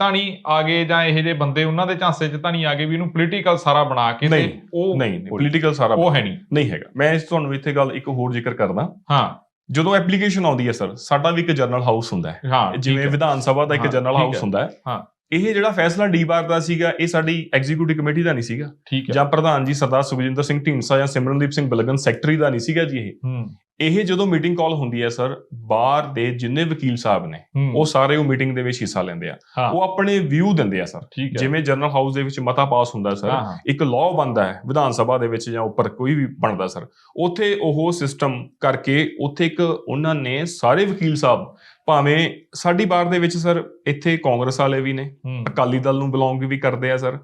ਤਾਂ ਨਹੀਂ ਆ ਗਏ ਜਾਂ ਇਹ ਜਿਹੇ ਬੰਦੇ ਉਹਨਾਂ ਦੇ ਝਾਂਸੇ ਚ ਤਾਂ ਨਹੀਂ ਆ ਗਏ ਵੀ ਇਹਨੂੰ ਪੋਲੀਟੀਕਲ ਸਾਰਾ ਬਣਾ ਕੇ ਨਹੀਂ, ਉਹ ਨਹੀਂ ਪੋਲੀਟੀਕਲ ਸਾਰਾ ਉਹ ਹੈ ਨਹੀਂ ਨਹੀਂ ਹੈਗਾ ਮੈਂ ਇਸ ਤੁਹਾਨੂੰ ਇੱਥੇ ਗੱਲ ਇੱਕ ਹੋਰ ਜ਼ਿਕਰ ਕਰਦਾ ਹਾਂ ਜਦੋਂ ਐਪਲੀਕੇਸ਼ਨ ਆਉਂਦੀ ਹੈ ਸਰ ਸਾਡਾ ਵੀ ਇੱਕ ਜਰਨਲ ਹਾਊਸ ਹੁੰਦਾ ਹੈ ਜਿਵੇਂ। ਵਿਧਾਨ ਸਭਾ ਦਾ ਇੱਕ ਠੀਕ ਹਾਊਸ। ਹੁੰਦਾ ਹੈ ਹਾਂ। ਇਹ ਜਿਹੜਾ ਫੈਸਲਾ ਡੀ ਬਾਰ ਦਾ ਸੀਗਾ ਇਹ ਸਾਡੀ ਐਗਜ਼ੀਕਿਊਟਿਵ ਕਮੇਟੀ ਦਾ ਨਹੀਂ ਸੀਗਾ। ਜਾਂ ਪ੍ਰਧਾਨ ਜੀ ਸਰਦਾਰ ਸੁਖਜਿੰਦਰ ਸਿੰਘ ਢੀਂਡਸਾ ਜਾਂ ਸਿਮਰਨਦੀਪ ਸਿੰਘ ਬਲਗਨ ਸੈਕਟਰੀ ਦਾ ਨਹੀਂ ਸੀਗਾ ਜੀ ਇਹ। ਹੂੰ। ਇਹ ਜਦੋਂ ਮੀਟਿੰਗ ਕਾਲ ਹੁੰਦੀ ਹੈ ਸਰ ਬਾਹਰ ਦੇ ਜਿੰਨੇ ਵਕੀਲ ਸਾਹਿਬ ਨੇ ਉਹ ਸਾਰੇ ਉਹ ਮੀਟਿੰਗ ਦੇ ਵਿੱਚ ਹਿੱਸਾ ਲੈਂਦੇ ਆ। ਉਹ ਆਪਣੇ ਵਿਊ ਦਿੰਦੇ ਆ ਸਰ ਜਿਵੇਂ ਜਨਰਲ ਹਾਊਸ ਦੇ ਵਿੱਚ ਮਤਾ ਪਾਸ ਹੁੰਦਾ ਸਰ ਇੱਕ ਲਾਅ ਬਣਦਾ ਹੈ ਵਿਧਾਨ ਸਭਾ ਦੇ ਵਿੱਚ ਜਾਂ ਉੱਪਰ ਕੋਈ ਵੀ ਬਣਦਾ ਸਰ ਉੱਥੇ ਉਹ ਸਿਸਟਮ ਕਰਕੇ ਉੱਥੇ ਇੱਕ ਉਹਨਾਂ ਨੇ ਸਾਰੇ ਵਕੀਲ ਸਾਹਿਬ ਭਾਵੇਂ ਸਾਡੀ ਬਾਰ ਦੇ ਵਿੱਚ ਸਰ ਇੱਥੇ ਕਾਂਗਰਸ ਵਾਲੇ ਵੀ ਨੇ ਅਕਾਲੀ ਦਲ ਨੂੰ ਬਿਲੋਂਗ ਵੀ ਕਰਦੇ ਆ ਸਰ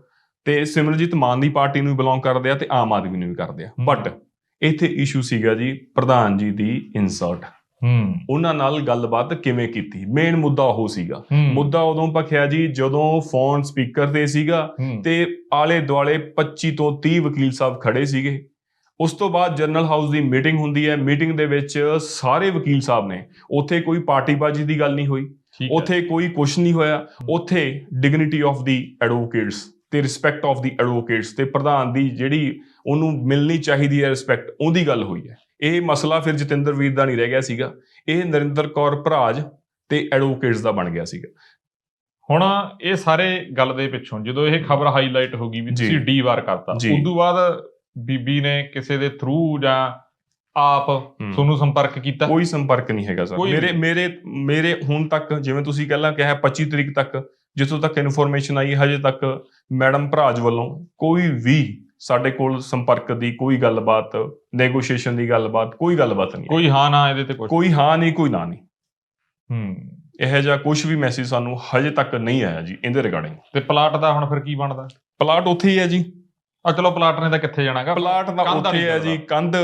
ਤੇ ਸਿਮਰਜੀਤ ਮਾਨ ਦੀ ਪਾਰਟੀ ਨੂੰ ਬਿਲੋਂਗ ਕਰਦੇ ਆ ਤੇ ਆਮ ਆਦਮੀ ਨੂੰ ਵੀ ਕਰਦੇ ਆ। ਬਟ ਇੱਥੇ ਇਸ਼ੂ ਸੀਗਾ ਜੀ ਪ੍ਰਧਾਨ ਜੀ ਦੀ ਇਨਸਰਟ ਹੂੰ। ਉਹਨਾਂ ਨਾਲ ਗੱਲਬਾਤ ਕਿਵੇਂ ਕੀਤੀ? ਮੇਨ ਮੁੱਦਾ ਉਹ ਸੀਗਾ। ਮੁੱਦਾ ਉਦੋਂ ਭਖਿਆ ਜੀ ਜਦੋਂ ਫੋਨ ਸਪੀਕਰ ਤੇ ਸੀਗਾ ਤੇ ਆਲੇ ਦੁਆਲੇ 25 ਤੋਂ 30 ਵਕੀਲ ਸਾਹਿਬ ਖੜੇ ਸੀਗੇ। ਉਸ ਤੋਂ ਬਾਅਦ ਜਨਰਲ ਹਾਊਸ ਦੀ ਮੀਟਿੰਗ ਹੁੰਦੀ ਹੈ। ਮੀਟਿੰਗ ਦੇ ਵਿੱਚ ਸਾਰੇ ਵਕੀਲ ਸਾਹਿਬ ਨੇ। ਉੱਥੇ ਕੋਈ ਪਾਰਟੀਬਾਜ਼ੀ ਦੀ ਗੱਲ ਨਹੀਂ ਹੋਈ। ਉੱਥੇ ਕੋਈ ਕੁਝ ਨਹੀਂ ਹੋਇਆ। ਉੱਥੇ ਡਿਗਨਿਟੀ ਆਫ ਦੀ ਐਡਵੋਕੇਟਸ ਤੇ ਰਿਸਪੈਕਟ ਆਫ ਦੀ ਐਡਵੋਕੇਟਸ ਤੇ ਪ੍ਰਧਾਨ ਦੀ ਜਿਹੜੀ ਉਹਨੂੰ ਮਿਲਣੀ ਚਾਹੀਦੀ ਹੈ ਰਿਸਪੈਕਟ ਉਹਦੀ ਗੱਲ ਹੋਈ ਹੈ। ਇਹ ਮਸਲਾ ਫਿਰ ਜਤਿੰਦਰ ਵੀਰ ਦਾ ਨਹੀਂ ਰਹਿ ਗਿਆ ਸੀਗਾ। ਇਹ ਨਰਿੰਦਰ ਕੌਰ ਭਰਾਜ ਤੇ ਐਡਵੋਕੇਟਸ ਦਾ ਬਣ ਗਿਆ ਸੀਗਾ। ਹੁਣ ਇਹ ਸਾਰੇ ਗੱਲ ਦੇ ਪਿੱਛੋਂ ਜਦੋਂ ਇਹ ਖਬਰ ਹਾਈਲਾਈਟ ਹੋ ਗਈ ਵੀ। ਤੁਸੀਂ ਡੀ ਵਾਰ ਕਰਤਾ। ਉਸ ਤੋਂ ਬਾਅਦ ਬੀਬੀ ਨੇ ਕਿਸੇ ਦੇ ਥਰੂ ਜਾਂ ਆਪ ਤੁਹਾਨੂੰ ਸੰਪਰਕ ਕੀਤਾ? ਕੋਈ ਸੰਪਰਕ ਨਹੀਂ ਹੈਗਾ ਸਰ। ਮੇਰੇ। ਮੇਰੇ ਮੇਰੇ ਹੁਣ ਤੱਕ ਜਿਵੇਂ ਤੁਸੀਂ ਪਹਿਲਾਂ ਕਿਹਾ 25 ਤਰੀਕ ਤੱਕ ਜਿੱਥੋਂ ਤੱਕ ਇਨਫੋਰਮੇਸ਼ਨ ਆਈ ਹਜੇ ਤੱਕ ਮੈਡਮ ਭਰਾਜ ਵੱਲੋਂ ਕੋਈ ਵੀ ਸਾਡੇ ਕੋਲ ਸੰਪਰਕ ਦੀ ਕੋਈ ਗੱਲਬਾਤ ਨੈਗੋਸ਼ੀਏਸ਼ਨ ਦੀ ਗੱਲਬਾਤ ਕੋਈ ਗੱਲਬਾਤ ਨਹੀਂ। ਕੋਈ ਹਾਂ ਨਾ ਇਹਦੇ ਤੇ ਕੁਝ ਕੋਈ ਹਾਂ ਨਹੀਂ ਕੋਈ ਨਾ ਨਹੀਂ। ਹੂੰ। ਇਹੋ ਜਿਹਾ ਕੁਝ ਵੀ ਮੈਸੇਜ ਸਾਨੂੰ ਹਜੇ ਤੱਕ ਨਹੀਂ ਆਇਆ ਜੀ ਇਹਦੇ ਰਿਗਾਰਡਿੰਗ ਤੇ ਪਲਾਟ ਦਾ ਹੁਣ ਫਿਰ ਕੀ ਬਣਦਾ? ਪਲਾਟ ਉੱਥੇ ਹੀ ਹੈ ਜੀ। ਆ ਚਲੋ ਪਲਾਟ ਨੇ ਤਾਂ ਕਿੱਥੇ ਜਾਣਾਗਾ? ਪਲਾਟ ਦਾ ਉੱਥੇ ਹੈ ਜੀ ਕੰਧ।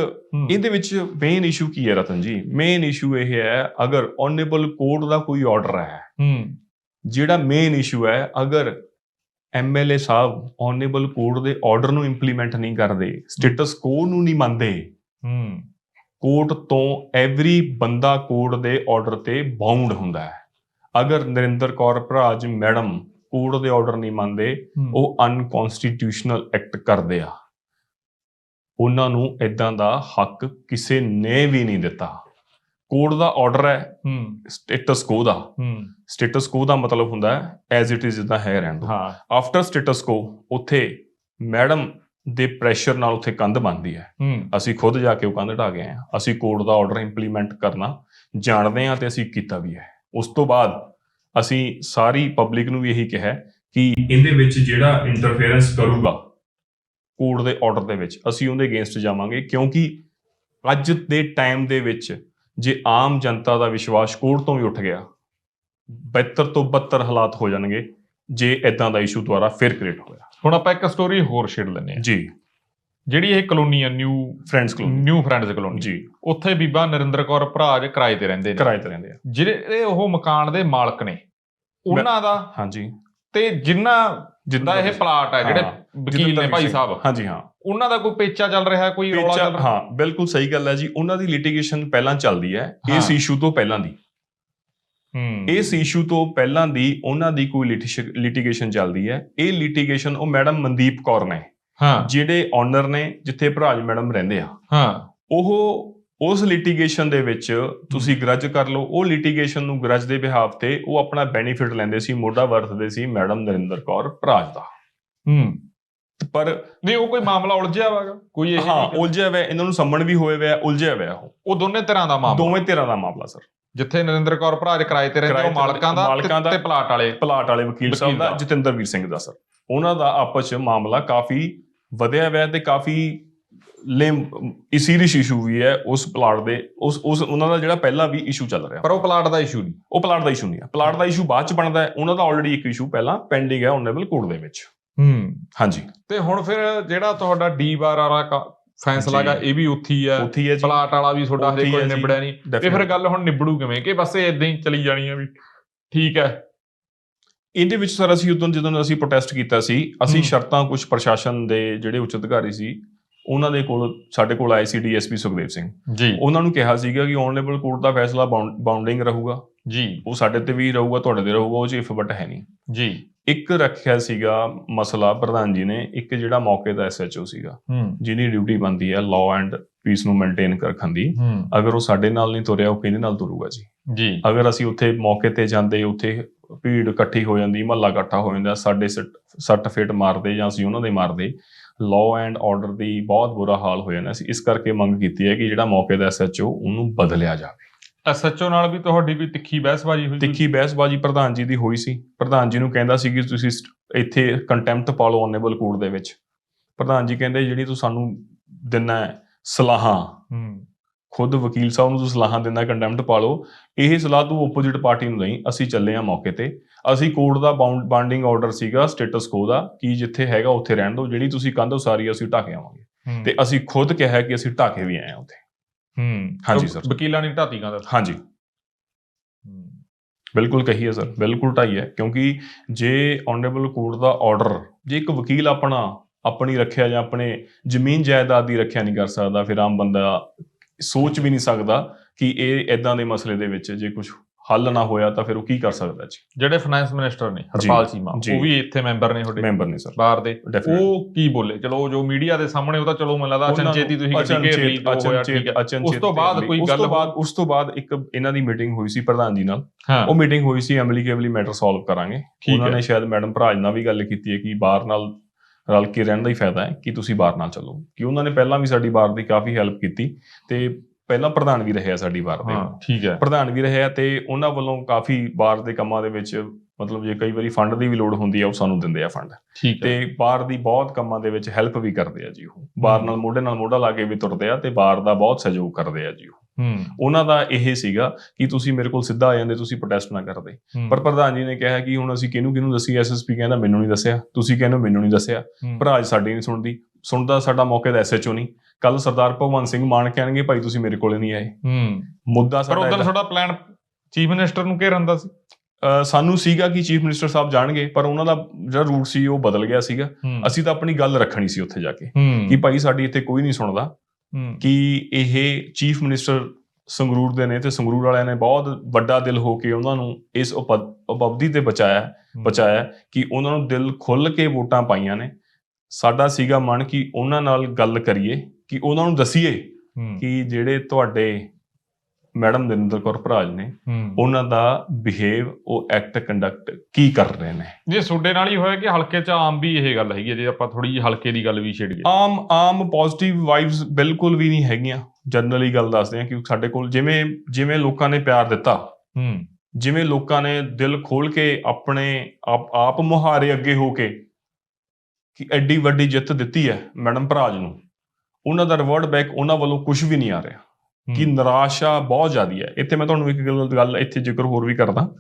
ਇਹਦੇ ਵਿੱਚ ਮੇਨ ਇਸ਼ੂ ਕੀ ਹੈ ਰਤਨ ਜੀ? ਮੇਨ ਇਸ਼ੂ ਇਹ ਹੈ ਅਗਰ ਓਨੇਬਲ ਕੋਰਟ ਦਾ ਕੋਈ ਆਰਡਰ ਹੈ ਹੂੰ। ਜਿਹੜਾ ਮੇਨ ਇਸ਼ੂ ਹੈ ਅਗਰ ਐਮਐਲਏ ਸਾਹਿਬ ਓਨੇਬਲ ਕੋਰਟ ਦੇ ਆਰਡਰ ਨੂੰ ਇੰਪਲੀਮੈਂਟ ਨਹੀਂ ਕਰਦੇ ਸਟੇਟਸ ਕੋ ਨੂੰ ਨਹੀਂ ਮੰਨਦੇ ਹੂੰ। ਕੋਰਟ ਤੋਂ ਐਵਰੀ ਬੰਦਾ ਕੋਰਟ ਦੇ ਆਰਡਰ ਤੇ ਬਾਉਂਡ ਹੁੰਦਾ ਹੈ। ਅਗਰ ਨਰਿੰਦਰ ਕੌਰ ਭਰਾਜ ਮੈਡਮ ਕੋਰਟ ਦੇ ਆਰਡਰ ਨਹੀਂ ਮੰਨਦੇ। ਉਹ ਅਨਕਨਸਟੀਟਿਊਸ਼ਨਲ ਐਕਟ ਕਰਦੇ ਆ। ਉਹਨਾਂ ਨੂੰ ਇਦਾਂ ਦਾ ਹੱਕ ਕਿਸੇ ਨੇ ਵੀ ਨਹੀਂ ਦਿੱਤਾ। ਕੋਰਟ ਦਾ ਆਰਡਰ ਹੈ ਸਟੇਟਸ ਕੋ ਦਾ। ਸਟੇਟਸ ਕੋ ਦਾ ਮਤਲਬ ਹੁੰਦਾ ਹੈ ਐਜ਼ ਇਟ ਇਜ਼ ਜਿੱਦਾਂ ਹੈ ਰਹਿਣ ਹਾਂ। ਆਫਟਰ ਸਟੇਟਸ ਕੋ ਉੱਥੇ ਮੈਡਮ ਦੇ ਪ੍ਰੈਸ਼ਰ ਨਾਲ ਉੱਥੇ ਕੰਧ ਬਣਦੀ ਹੈ। ਹੂੰ। ਅਸੀਂ ਖੁਦ ਜਾ ਕੇ ਉਹ ਕੰਧ ਢਾ ਗਏ ਆ ਅਸੀਂ ਕੋਰਟ ਦਾ ਆਰਡਰ ਇੰਪਲੀਮੈਂਟ ਕਰਨਾ ਜਾਣਦੇ ਆ ਤੇ ਅਸੀਂ ਕੀਤਾ ਵੀ ਹੈ। ਉਸ ਤੋਂ ਬਾਅਦ ਅਸੀਂ ਸਾਰੀ ਪਬਲਿਕ ਨੂੰ ਵੀ ਇਹੀ ਕਿਹਾ ਕਿ ਇਹਦੇ ਵਿੱਚ ਜਿਹੜਾ ਇੰਟਰਫੇਰੈਂਸ ਕਰੂਗਾ ਕੋਰਟ ਦੇ ਆਰਡਰ ਦੇ ਵਿੱਚ ਅਸੀਂ ਉਹਦੇ ਅਗੇਂਸਟ ਜਾਵਾਂਗੇ ਕਿਉਂਕਿ ਅੱਜ ਦੇ ਟਾਈਮ ਦੇ ਵਿੱਚ ਜੇ ਆਮ ਜਨਤਾ ਦਾ ਵਿਸ਼ਵਾਸ ਕੋਰਟ ਤੋਂ ਵੀ ਉੱਠ ਗਿਆ ਬਿਹਤਰ ਤੋਂ ਬੱਤਰ ਹਾਲਾਤ ਹੋ ਜਾਣਗੇ ਜੇ ਇਦਾਂ ਦਾ ਇਸ਼ੂ ਦੁਆਰਾ ਫਿਰ ਕ੍ਰੀਏਟ ਹੋਇਆ। ਹੁਣ ਆਪਾਂ ਇੱਕ ਸਟੋਰੀ ਹੋਰ ਛੇੜ ਲੈਂਦੇ ਆ ਜੀ। ਜਿਹੜੀ ਇਹ ਕਲੋਨੀ ਆ new friends club new friends colony. ਜੀ। ਉੱਥੇ ਬੀਬਾ ਨਰਿੰਦਰ ਕੌਰ ਭਰਾਜ ਕਿਰਾਏ ਤੇ ਰਹਿੰਦੇ ਨੇ। ਕਿਰਾਏ ਤੇ ਰਹਿੰਦੇ ਆ। ਜਿਹੜੇ ਉਹ ਮਕਾਨ ਦੇ ਮਾਲਕ ਨੇ ਉਹਨਾਂ ਦਾ ਹਾਂਜੀ। ਤੇ ਜਿੰਨਾ ਜਿੰਦਾ ਇਹ ਪਲਾਟ ਹੈ ਜਿਹੜੇ ਵਕੀਲ ਨੇ ਭਾਈ ਸਾਹਿਬ। ਹਾਂਜੀ ਹਾਂ। ਉਹਨਾਂ ਦਾ ਕੋਈ ਪੇਚਾ ਚੱਲ ਰਿਹਾ ਕੋਈ ਰੌਲਾ ਚੱਲ ਰਿਹਾ? ਹਾਂ ਬਿਲਕੁਲ ਸਹੀ ਗੱਲ ਹੈ ਜੀ। ਉਹਨਾਂ ਦੀ ਲਿਟੀਗੇਸ਼ਨ ਪਹਿਲਾਂ ਚੱਲਦੀ ਹੈ ਇਸ। ਇਸ਼ੂ ਤੋਂ ਪਹਿਲਾਂ ਦੀ। ਹੂੰ। ਇਸ ਇਸ਼ੂ ਤੋਂ ਪਹਿਲਾਂ ਦੀ ਉਹਨਾਂ ਦੀ ਕੋਈ ਲਿਟੀਗੇਸ਼ਨ ਚੱਲਦੀ ਹੈ। ਇਹ ਲਿਟੀਗੇਸ਼ਨ ਉਹ ਮੈਡਮ ਮਨਦੀਪ ਕੌਰ ਨੇ। ਹਾਂ। ਜਿਹੜੇ ਓਨਰ ਨੇ ਜਿੱਥੇ ਭਰਾਜ ਮੈਡਮ ਰਹਿੰਦੇ ਆ। ਹਾਂ। ਉਹ ਉਸ ਲਿਟੀਗੇਸ਼ਨ ਦੇ ਵਿੱਚ ਤੁਸੀਂ ਗਰਜ ਕਰ ਲਓ। ਉਹ ਲਿਟੀਗੇਸ਼ਨ ਨੂੰ ਗਰਜ ਦੇ ਬਿਹਾਫ ਤੇ ਉਹ ਆਪਣਾ ਬੈਨੀਫਿਟ ਲੈਂਦੇ ਸੀ ਮੋਢਾ ਵਰਤਦੇ ਸੀ ਮੈਡਮ ਨਰਿੰਦਰ ਕੌਰ ਭਰਾਜ ਦਾ। ਹੂੰ। ਪਰ ਨਹੀਂ ਉਹ ਕੋਈ ਮਾਮਲਾ ਉਲਝਿਆ ਵਾਗਾ ਕੋਈ ਇਹ ਹਾਂ ਉਲਝਿਆ ਹੋਇਆ ਇਹਨਾਂ ਨੂੰ ਸੰਮਣ ਵੀ ਹੋਏ ਹੋਇਆ ਉਲਝਿਆ ਹੋਇਆ ਉਹ। ਉਹ ਦੋਨੇ ਤਰ੍ਹਾਂ ਦਾ ਮਾਮਲਾ? ਦੋਵੇਂ ਧਿਰਾਂ ਦਾ ਮਾਮਲਾ ਸਰ। ਜਿੱਥੇ ਨਰਿੰਦਰ ਕੌਰ ਭਰਾਜ ਕਿਰਾਏ ਤੇ ਰਹਿੰਦੇ ਉਹ ਮਾਲਕਾਂ ਦਾ ਤੇ- ਪਲਾਟ ਵਾਲੇ ਪਲਾਟ ਵਾਲੇ ਵਕੀਲ ਸਾਹਿਬ ਦਾ ਦਾ। ਜਤਿੰਦਰਵੀਰ ਸਿੰਘ ਦਾ ਸਰ। ਉਹਨਾਂ ਦਾ ਆਪਸ ਚ ਮਾਮਲਾ ਕਾਫੀ ਵਧਿਆ ਹੋਇਆ ਤੇ ਕਾਫੀ ਲੇਮ ਸੀਰੀਅਸ ਇਸ਼ੂ ਵੀ ਹੈ ਉਸ ਪਲਾਟ ਦੇ ਉਸ ਉਸ ਉਹਨਾਂ ਦਾ ਜਿਹੜਾ ਪਹਿਲਾਂ ਵੀ ਇਸ਼ੂ ਚੱਲ ਰਿਹਾ। ਪਰ ਉਹ ਪਲਾਟ ਦਾ ਇਸ਼ੂ ਨਹੀਂ। ਉਹ ਪਲਾਟ ਦਾ ਇਸ਼ੂ ਨਹੀਂ ਹੈ। ਪਲਾਟ ਦਾ ਇਸ਼ੂ ਬਾਅਦ ਚ ਬਣਦਾ ਹੈ। ਉਹਨਾਂ ਦਾ ਆਲਰੇਡੀ ਇੱਕ ਇਸ਼ੂ ਪਹਿਲਾਂ ਪੈਂਡਿੰਗ ਹੈ ਓਨਰੇਬਲ ਕੋਰਟ ਦੇ ਵਿੱਚ। ਹੂੰ। ਹਾਂਜੀ। ਤੇ ਹੁਣ ਫਿਰ ਜਿਹੜਾ ਤੁਹਾਡਾ ਡੀ ਬਾਰ ਵਾਲਾ ਫੈਸਲਾ। ਗਾ ਇਹ ਵੀ ਉੱਥੇ ਹੀ ਆ ਪਲਾਟ ਵਾਲਾ ਵੀ ਤੁਹਾਡਾ ਹਜੇ ਉੱਥੇ ਹੀ ਕੋਈ। ਨਿਬੜਿਆ ਨਹੀਂ। ਤੇ ਫਿਰ. ਗੱਲ ਹੁਣ ਨਿਬੜੂ ਕਿਵੇਂ? ਕਿ ਬਸ ਇਦਾਂ ਹੀ ਚਲੀ ਜਾਣੀ ਆ ਵੀ ਠੀਕ ਹੈ। ਇਹਦੇ ਵਿੱਚ ਸਰ ਅਸੀਂ ਉਦੋਂ ਜਦੋਂ ਅਸੀਂ ਪ੍ਰੋਟੈਸਟ ਕੀਤਾ ਸੀ ਅਸੀਂ। ਸ਼ਰਤਾਂ ਕੁਝ ਪ੍ਰਸ਼ਾਸਨ ਦੇ ਜਿਹੜੇ ਉੱਚ ਅਧਿਕਾਰੀ ਸੀ ਉਹਨਾਂ ਦੇ ਕੋਲ ਸਾਡੇ ਕੋਲ ਆਏ ਸੀ ਡੀਐਸਪੀ ਸੁਖਦੇਵ ਸਿੰਘ। ਜੀ। ਉਹਨਾਂ ਨੂੰ ਕਿਹਾ ਸੀਗਾ ਕਿ ਓਨਰੇਬਲ ਕੋਰਟ ਦਾ ਫੈਸਲਾ ਬਾਉਂਡਿੰਗ ਰਹੂਗਾ। ਜੀ। ਉਹ ਸਾਡੇ ਤੇ ਵੀ ਰਹੂਗਾ ਤੁਹਾਡੇ ਤੇ ਰਹੂਗਾ ਉਹ ਚ ਇਫ ਬਟ ਹੈ ਨਹੀਂ। ਜੀ। ਇੱਕ ਰੱਖਿਆ ਸੀਗਾ ਮਸਲਾ ਪ੍ਰਧਾਨ ਜੀ ਨੇ ਇੱਕ ਜਿਹੜਾ ਮੌਕੇ ਦਾ ਐਸਐਚਓ ਸੀਗਾ ਹੂੰ। ਜਿਹਦੀ ਡਿਊਟੀ ਬੰਦੀ ਹੈ ਲਾਅ ਐਂਡ ਪੀਸ ਨੂੰ ਮੇਨਟੇਨ ਰੱਖਣ ਦੀ। ਹੂੰ। ਅਗਰ ਉਹ ਸਾਡੇ ਨਾਲ ਨਹੀਂ ਤੁਰਿਆ ਉਹ ਕਿਹਦੇ ਨਾਲ ਤੁਰੂਗਾ ਜੀ? ਜੀ। ਅਗਰ ਅਸੀਂ ਉੱਥੇ ਮੌਕੇ ਤੇ ਜਾਂਦੇ ਉੱਥੇ ਭੀੜ ਇਕੱਠੀ ਹੋ ਜਾਂਦੀ ਮਹੱਲਾ ਇਕੱਠਾ ਹੋ ਜਾਂਦਾ ਸਾਡੇ ਸੱਟ- ਫੇਟ ਮਾਰਦੇ ਜਾਂ ਅਸੀਂ ਉਹਨਾਂ ਦੇ ਮਾਰਦੇ। ਲਾਅ ਐਂਡ ਆਰਡਰ ਦੀ ਬਹੁਤ ਬੁਰਾ ਹਾਲ ਹੋ ਜਾਣਾ ਸੀ ਇਸ ਕਰਕੇ ਮੰਗ ਕੀਤੀ ਹੈ ਕਿ ਜਿਹੜਾ ਮੌਕੇ ਦਾ ਐਸਐਚਓ ਉਹਨੂੰ ਬਦਲਿਆ ਜਾਵੇ। ਐਸਐਚਓ ਨਾਲ ਵੀ ਤੁਹਾਡੀ ਕੋਈ ਤਿੱਖੀ ਬਹਿਸਬਾਜ਼ੀ ਹੋਈ ਤਿੱਖੀ ਬਹਿਸਬਾਜੀ ਪ੍ਰਧਾਨ ਜੀ ਦੀ ਹੋਈ ਸੀ। ਪ੍ਰਧਾਨ ਜੀ ਨੂੰ ਕਹਿੰਦਾ ਸੀ ਕਿ ਤੁਸੀਂ ਇੱਥੇ ਕੰਟੈਂਪਟ ਪਾ ਲਓ ਓਨੇਬਲ ਕੋਰਟ ਦੇ ਵਿੱਚ। ਪ੍ਰਧਾਨ ਜੀ ਕਹਿੰਦੇ ਜਿਹੜੀ ਤੂੰ ਸਾਨੂੰ ਦਿੰਨਾ ਸਲਾਹਾਂ ਹੂੰ। ਖੁਦ ਵਕੀਲ ਸਾਹਿਬ ਨੂੰ ਤੂੰ ਸਲਾਹਾਂ ਦਿੰਦਾ ਕੰਟੈਂਪਟ ਪਾ ਲਓ। ਇਹ ਸਲਾਹ ਤੂੰ ਆਪੋਜ਼ਿਟ ਪਾਰਟੀ ਨੂੰ ਨਹੀਂ ਅਸੀਂ ਚੱਲੇ ਆ ਮੌਕੇ ਤੇ। ਅਸੀਂ ਕੋਰਟ ਦਾ ਬਾਉਂਡਿੰਗ ਆਰਡਰ ਸੀਗਾ ਸਟੇਟਸ ਕੋ ਦਾ ਕਿ ਜਿੱਥੇ ਹੈਗਾ ਉੱਥੇ ਰਹਿਣ ਦਿਓ। ਜਿਹੜੀ ਤੁਸੀਂ ਕੰਧ ਉਸਾਰੀ ਅਸੀਂ ਕੇ ਆਵਾਂਗੇ। ਤੇ ਅਸੀਂ ਖੁਦ ਕਿਹਾ ਕਿ ਅਸੀਂ ਕੇ ਵੀ ਆਏ ਆ ਉੱਥੇ। ਹੂੰ। ਹਾਂਜੀ ਸਰ। ਵਕੀਲਾਂ ਨੇ ਢਾਤੀ ਕਹਿੰਦਾ ਹਾਂਜੀ। ਬਿਲਕੁਲ ਕਹੀ ਹੈ ਸਰ ਬਿਲਕੁਲ ਢਾਈ ਹੈ। ਕਿਉਂਕਿ ਜੇ ਆਨਰੇਬਲ ਕੋਰਟ ਦਾ ਆਰਡਰ ਜੇ ਇੱਕ ਵਕੀਲ ਆਪਣਾ ਆਪਣੀ ਰੱਖਿਆ ਜਾਂ ਆਪਣੇ ਜ਼ਮੀਨ ਜਾਇਦਾਦ ਦੀ ਰੱਖਿਆ ਨਹੀਂ ਕਰ ਸਕਦਾ ਫਿਰ ਆਮ ਬੰਦਾ ਸੋਚ ਵੀ ਨਹੀਂ ਸਕਦਾ ਕਿ ਇਹ ਇਦਾਂ ਦੇ ਮਸਲੇ ਦੇ ਵਿੱਚ ਜੇ ਕੁਝ ਹੱਲ ਨਾ ਹੋਇਆ ਤਾਂ ਫਿਰ ਉਹ ਕੀ ਕਰ ਸਕਦਾ ਜੀ? ਜਿਹੜੇ ਫਾਈਨੈਂਸ ਮਿਨਿਸਟਰ ਨੇ ਹਰਪਾਲ ਚੀਮਾ। ਉਹ ਵੀ ਇੱਥੇ ਮੈਂਬਰ ਨੇ ਤੁਹਾਡੇ ਮੈਂਬਰ ਨੇ ਸਰ ਬਾਹਰ ਦੇ। ਉਹ ਕੀ ਬੋਲੇ? ਚਲੋ ਜੋ ਮੀਡੀਆ ਦੇ ਸਾਹਮਣੇ ਉਹ ਤਾਂ ਚਲੋ ਮੈਨੂੰ ਲੱਗਦਾ ਅਚਨਚੇਤੀ ਤੁਸੀਂ ਗੱਡੀ ਘੇਰ ਲਈ ਹੋਇਆ ਠੀਕ ਹੈ। ਉਸ ਤੋਂ ਬਾਅਦ ਕੋਈ ਗੱਲ ਬਾਅਦ ਉਸ ਤੋਂ ਬਾਅਦ ਇੱਕ ਇਹਨਾਂ ਦੀ ਮੀਟਿੰਗ ਹੋਈ ਸੀ ਪ੍ਰਧਾਨ ਜੀ ਨਾਲ। ਉਹ ਮੀਟਿੰਗ ਹੋਈ ਸੀ ਐਮਲੀਕੇਬਲੀ ਮੈਟਰ ਸੋਲਵ ਕਰਾਂਗੇ। ਉਹਨਾਂ ਨੇ ਸ਼ਾਇਦ ਮੈਡਮ ਭਰਾਜ ਨਾਲ ਵੀ ਗੱਲ ਕੀਤੀ ਹੈ ਕਿ ਬਾਹਰ ਨਾਲ ਰਲ ਕੇ ਰਹਿਣ ਦਾ ਹੀ ਫਾਇਦਾ ਹੈ ਕਿ ਤੁਸੀਂ ਬਾਹਰ ਨਾਲ ਚੱਲੋ। ਕਿ ਉਹਨਾਂ ਨੇ ਪਹਿਲਾਂ ਵੀ ਸਾਡੀ ਬਾਹਰ ਦੀ ਕਾਫੀ ਹੈਲਪ ਕੀਤੀ ਤੇ ਪਹਿਲਾਂ ਪ੍ਰਧਾਨ ਵੀ ਰਹੇ ਆ ਸਾਡੀ ਬਾਹਰ ਦੇ। ਠੀਕ ਹੈ। ਪ੍ਰਧਾਨ ਵੀ ਰਹੇ ਆ ਤੇ ਉਹਨਾਂ ਵੱਲੋਂ ਕਾਫੀ ਬਾਹਰ ਦੇ ਕੰਮਾਂ ਦੇ ਵਿੱਚ ਮਤਲਬ ਜੇ ਕਈ ਵਾਰੀ ਫੰਡ ਦੀ ਵੀ ਲੋੜ ਹੁੰਦੀ ਆ ਉਹ ਸਾਨੂੰ ਦਿੰਦੇ ਆ ਫੰਡ ਤੇ ਬਾਹਰ ਦੀ ਬਹੁਤ ਕੰਮਾਂ ਦੇ ਵਿੱਚ ਹੈਲਪ ਵੀ ਕਰਦੇ ਆ ਜੀ ਉਹ। ਬਾਹਰ ਹਮ। ਨਾਲ ਮੋਢੇ ਨਾਲ ਮੋਢਾ ਲਾ ਕੇ ਵੀ ਤੁਰਦੇ ਆ ਤੇ ਬਾਹਰ ਦਾ ਬਹੁਤ ਸਹਿਯੋਗ ਕਰਦੇ ਆ ਜੀ ਉਹ। ਉਹਨਾਂ ਦਾ ਇਹ ਸੀਗਾ ਕਿ ਤੁਸੀਂ ਮੇਰੇ ਕੋਲ ਸਿੱਧਾ ਆ ਜਾਂਦੇ ਤੁਸੀਂ ਪ੍ਰੋਟੈਸਟ ਨਾ ਕਰਦੇ। ਪਰ ਪ੍ਰਧਾਨ ਜੀ ਨੇ ਕਿਹਾ ਕਿ ਹੁਣ ਅਸੀਂ ਕਿਹਨੂੰ ਕਿਹਨੂੰ ਦੱਸੀ ਐਸਐਸਪੀ ਕਹਿੰਦਾ ਮੈਨੂੰ ਨਹੀਂ ਦੱਸਿਆ। ਤੁਸੀਂ ਕਹਿੰਦੇ ਮੈਨੂੰ ਨਹੀਂ ਦੱਸਿਆ। ਭਰਾਜ ਸਾਡੀ ਨਹੀਂ ਸੁਣਦੀ। ਸੁਣਦਾ ਸਾਡਾ ਮੌਕੇ ਦਾ ਐਸਐਚਓ ਨਹੀਂ ਕੱਲ ਸਰਦਾਰ ਭਗਵੰਤ ਸਿੰਘ ਮਾਨ ਕਹਿਣਗੇ ਭਾਈ ਤੁਸੀਂ ਮੇਰੇ ਕੋਲੇ ਨਹੀਂ ਆਏ। ਹੂੰ। ਮੁੱਦਾ ਪਰ ਸਾਡਾ ਉਦੋਂ ਇਹਦਾ- ਤੁਹਾਡਾ ਪਲਾਨ ਚੀਫ ਮਿਨਿਸਟਰ ਨੂੰ ਘੇਰਨ ਦਾ ਸੀ। ਸਾਨੂੰ ਸੀਗਾ ਕਿ ਚੀਫ ਮਿਨਿਸਟਰ ਸਾਹਿਬ ਜਾਣਗੇ ਪਰ ਉਹਨਾਂ ਦਾ ਜਿਹੜਾ ਰੂਟ ਸੀ ਉਹ ਬਦਲ ਗਿਆ ਸੀਗਾ। ਅਸੀਂ ਤਾਂ ਆਪਣੀ ਗੱਲ ਰੱਖਣੀ ਸੀ ਉੱਥੇ ਜਾ ਕੇ ਕਿ ਭਾਈ ਸਾਡੀ ਇੱਥੇ ਕੋਈ ਨਹੀਂ ਸੁਣਦਾ ਕਿ ਇਹ ਚੀਫ ਮਿਨਿਸਟਰ ਸੰਗਰੂਰ ਦੇ ਨੇ ਤੇ ਸੰਗਰੂਰ ਵਾਲਿਆਂ ਨੇ ਬਹੁਤ ਵੱਡਾ ਦਿਲ ਹੋ ਕੇ ਉਹਨਾਂ ਨੂੰ ਇਸ ਉਪਲਬਧੀ ਤੇ ਬਚਾਇਆ ਬਚਾਇਆ ਕਿ ਉਹਨਾਂ ਨੂੰ ਦਿਲ ਖੁੱਲ ਕੇ ਵੋਟਾਂ ਪਾਈਆਂ ਨੇ। ਸਾਡਾ ਸੀਗਾ ਮਨ ਕਿ ਉਹਨਾਂ ਨਾਲ ਗੱਲ ਕਰੀਏ ਕਿ ਉਹਨਾਂ ਨੂੰ ਦਸੀਏ ਕਿ ਜਿਹੜੇ ਤੁਹਾਡੇ ਮੈਡਮ ਨਰਿੰਦਰ ਕੌਰ ਭਰਾਜ ਨੇ ਉਹਨਾਂ ਦਾ ਬਿਹੇਵ ਉਹ ਐਕਟ ਕੰਡਕਟ ਕੀ ਕਰ ਰਹੇ ਨੇ? ਜੇ ਤੁਹਾਡੇ ਨਾਲ ਹੀ ਹੋਇਆ ਕਿ ਹਲਕੇ 'ਚ ਆਮ ਵੀ ਇਹ ਗੱਲ ਹੈਗੀ ਜੇ ਆਪਾਂ ਥੋੜੀ ਜਿਹੀ ਹਲਕੇ ਦੀ ਗੱਲ ਵੀ ਛੇੜੀਏ ਆਮ ਆਮ ਪੋਜ਼ਿਟਿਵ ਵਾਈਬਸ ਬਿਲਕੁਲ ਵੀ ਨਹੀਂ ਹੈਗੀਆਂ ਜਨਰਲੀ ਗੱਲ ਦੱਸਦੇ ਆ ਕਿ ਸਾਡੇ ਕੋਲ ਜਿਵੇਂ ਜਿਵੇਂ ਲੋਕਾਂ ਨੇ ਪਿਆਰ ਦਿੱਤਾ ਹੂੰ। ਜਿਵੇਂ ਲੋਕਾਂ ਨੇ ਦਿਲ ਖੋਲ ਕੇ ਆਪਣੇ ਆਪ ਆਪ ਮੁਹਾਰੇ ਅੱਗੇ ਹੋ ਕੇ ਕਿ ਐਡੀ ਵੱਡੀ ਜਿੱਤ ਦਿੱਤੀ ਹੈ ਮੈਡਮ ਭਰਾਜ ਨੂੰ ਉਹਨਾਂ ਦਾ ਰਿਵਾਰਡ ਬੈਕ ਉਹਨਾਂ ਵੱਲੋਂ ਕੁਝ ਵੀ ਨਹੀਂ ਆ ਰਿਹਾ। ਕਿ ਨਿਰਾਸ਼ਾ ਬਹੁਤ ਜ਼ਿਆਦੀ ਹੈ। ਇੱਥੇ ਮੈਂ ਤੁਹਾਨੂੰ ਇੱਕ ਗੱਲ ਇੱਥੇ ਜ਼ਿਕਰ ਹੋਰ ਵੀ ਕਰਦਾ।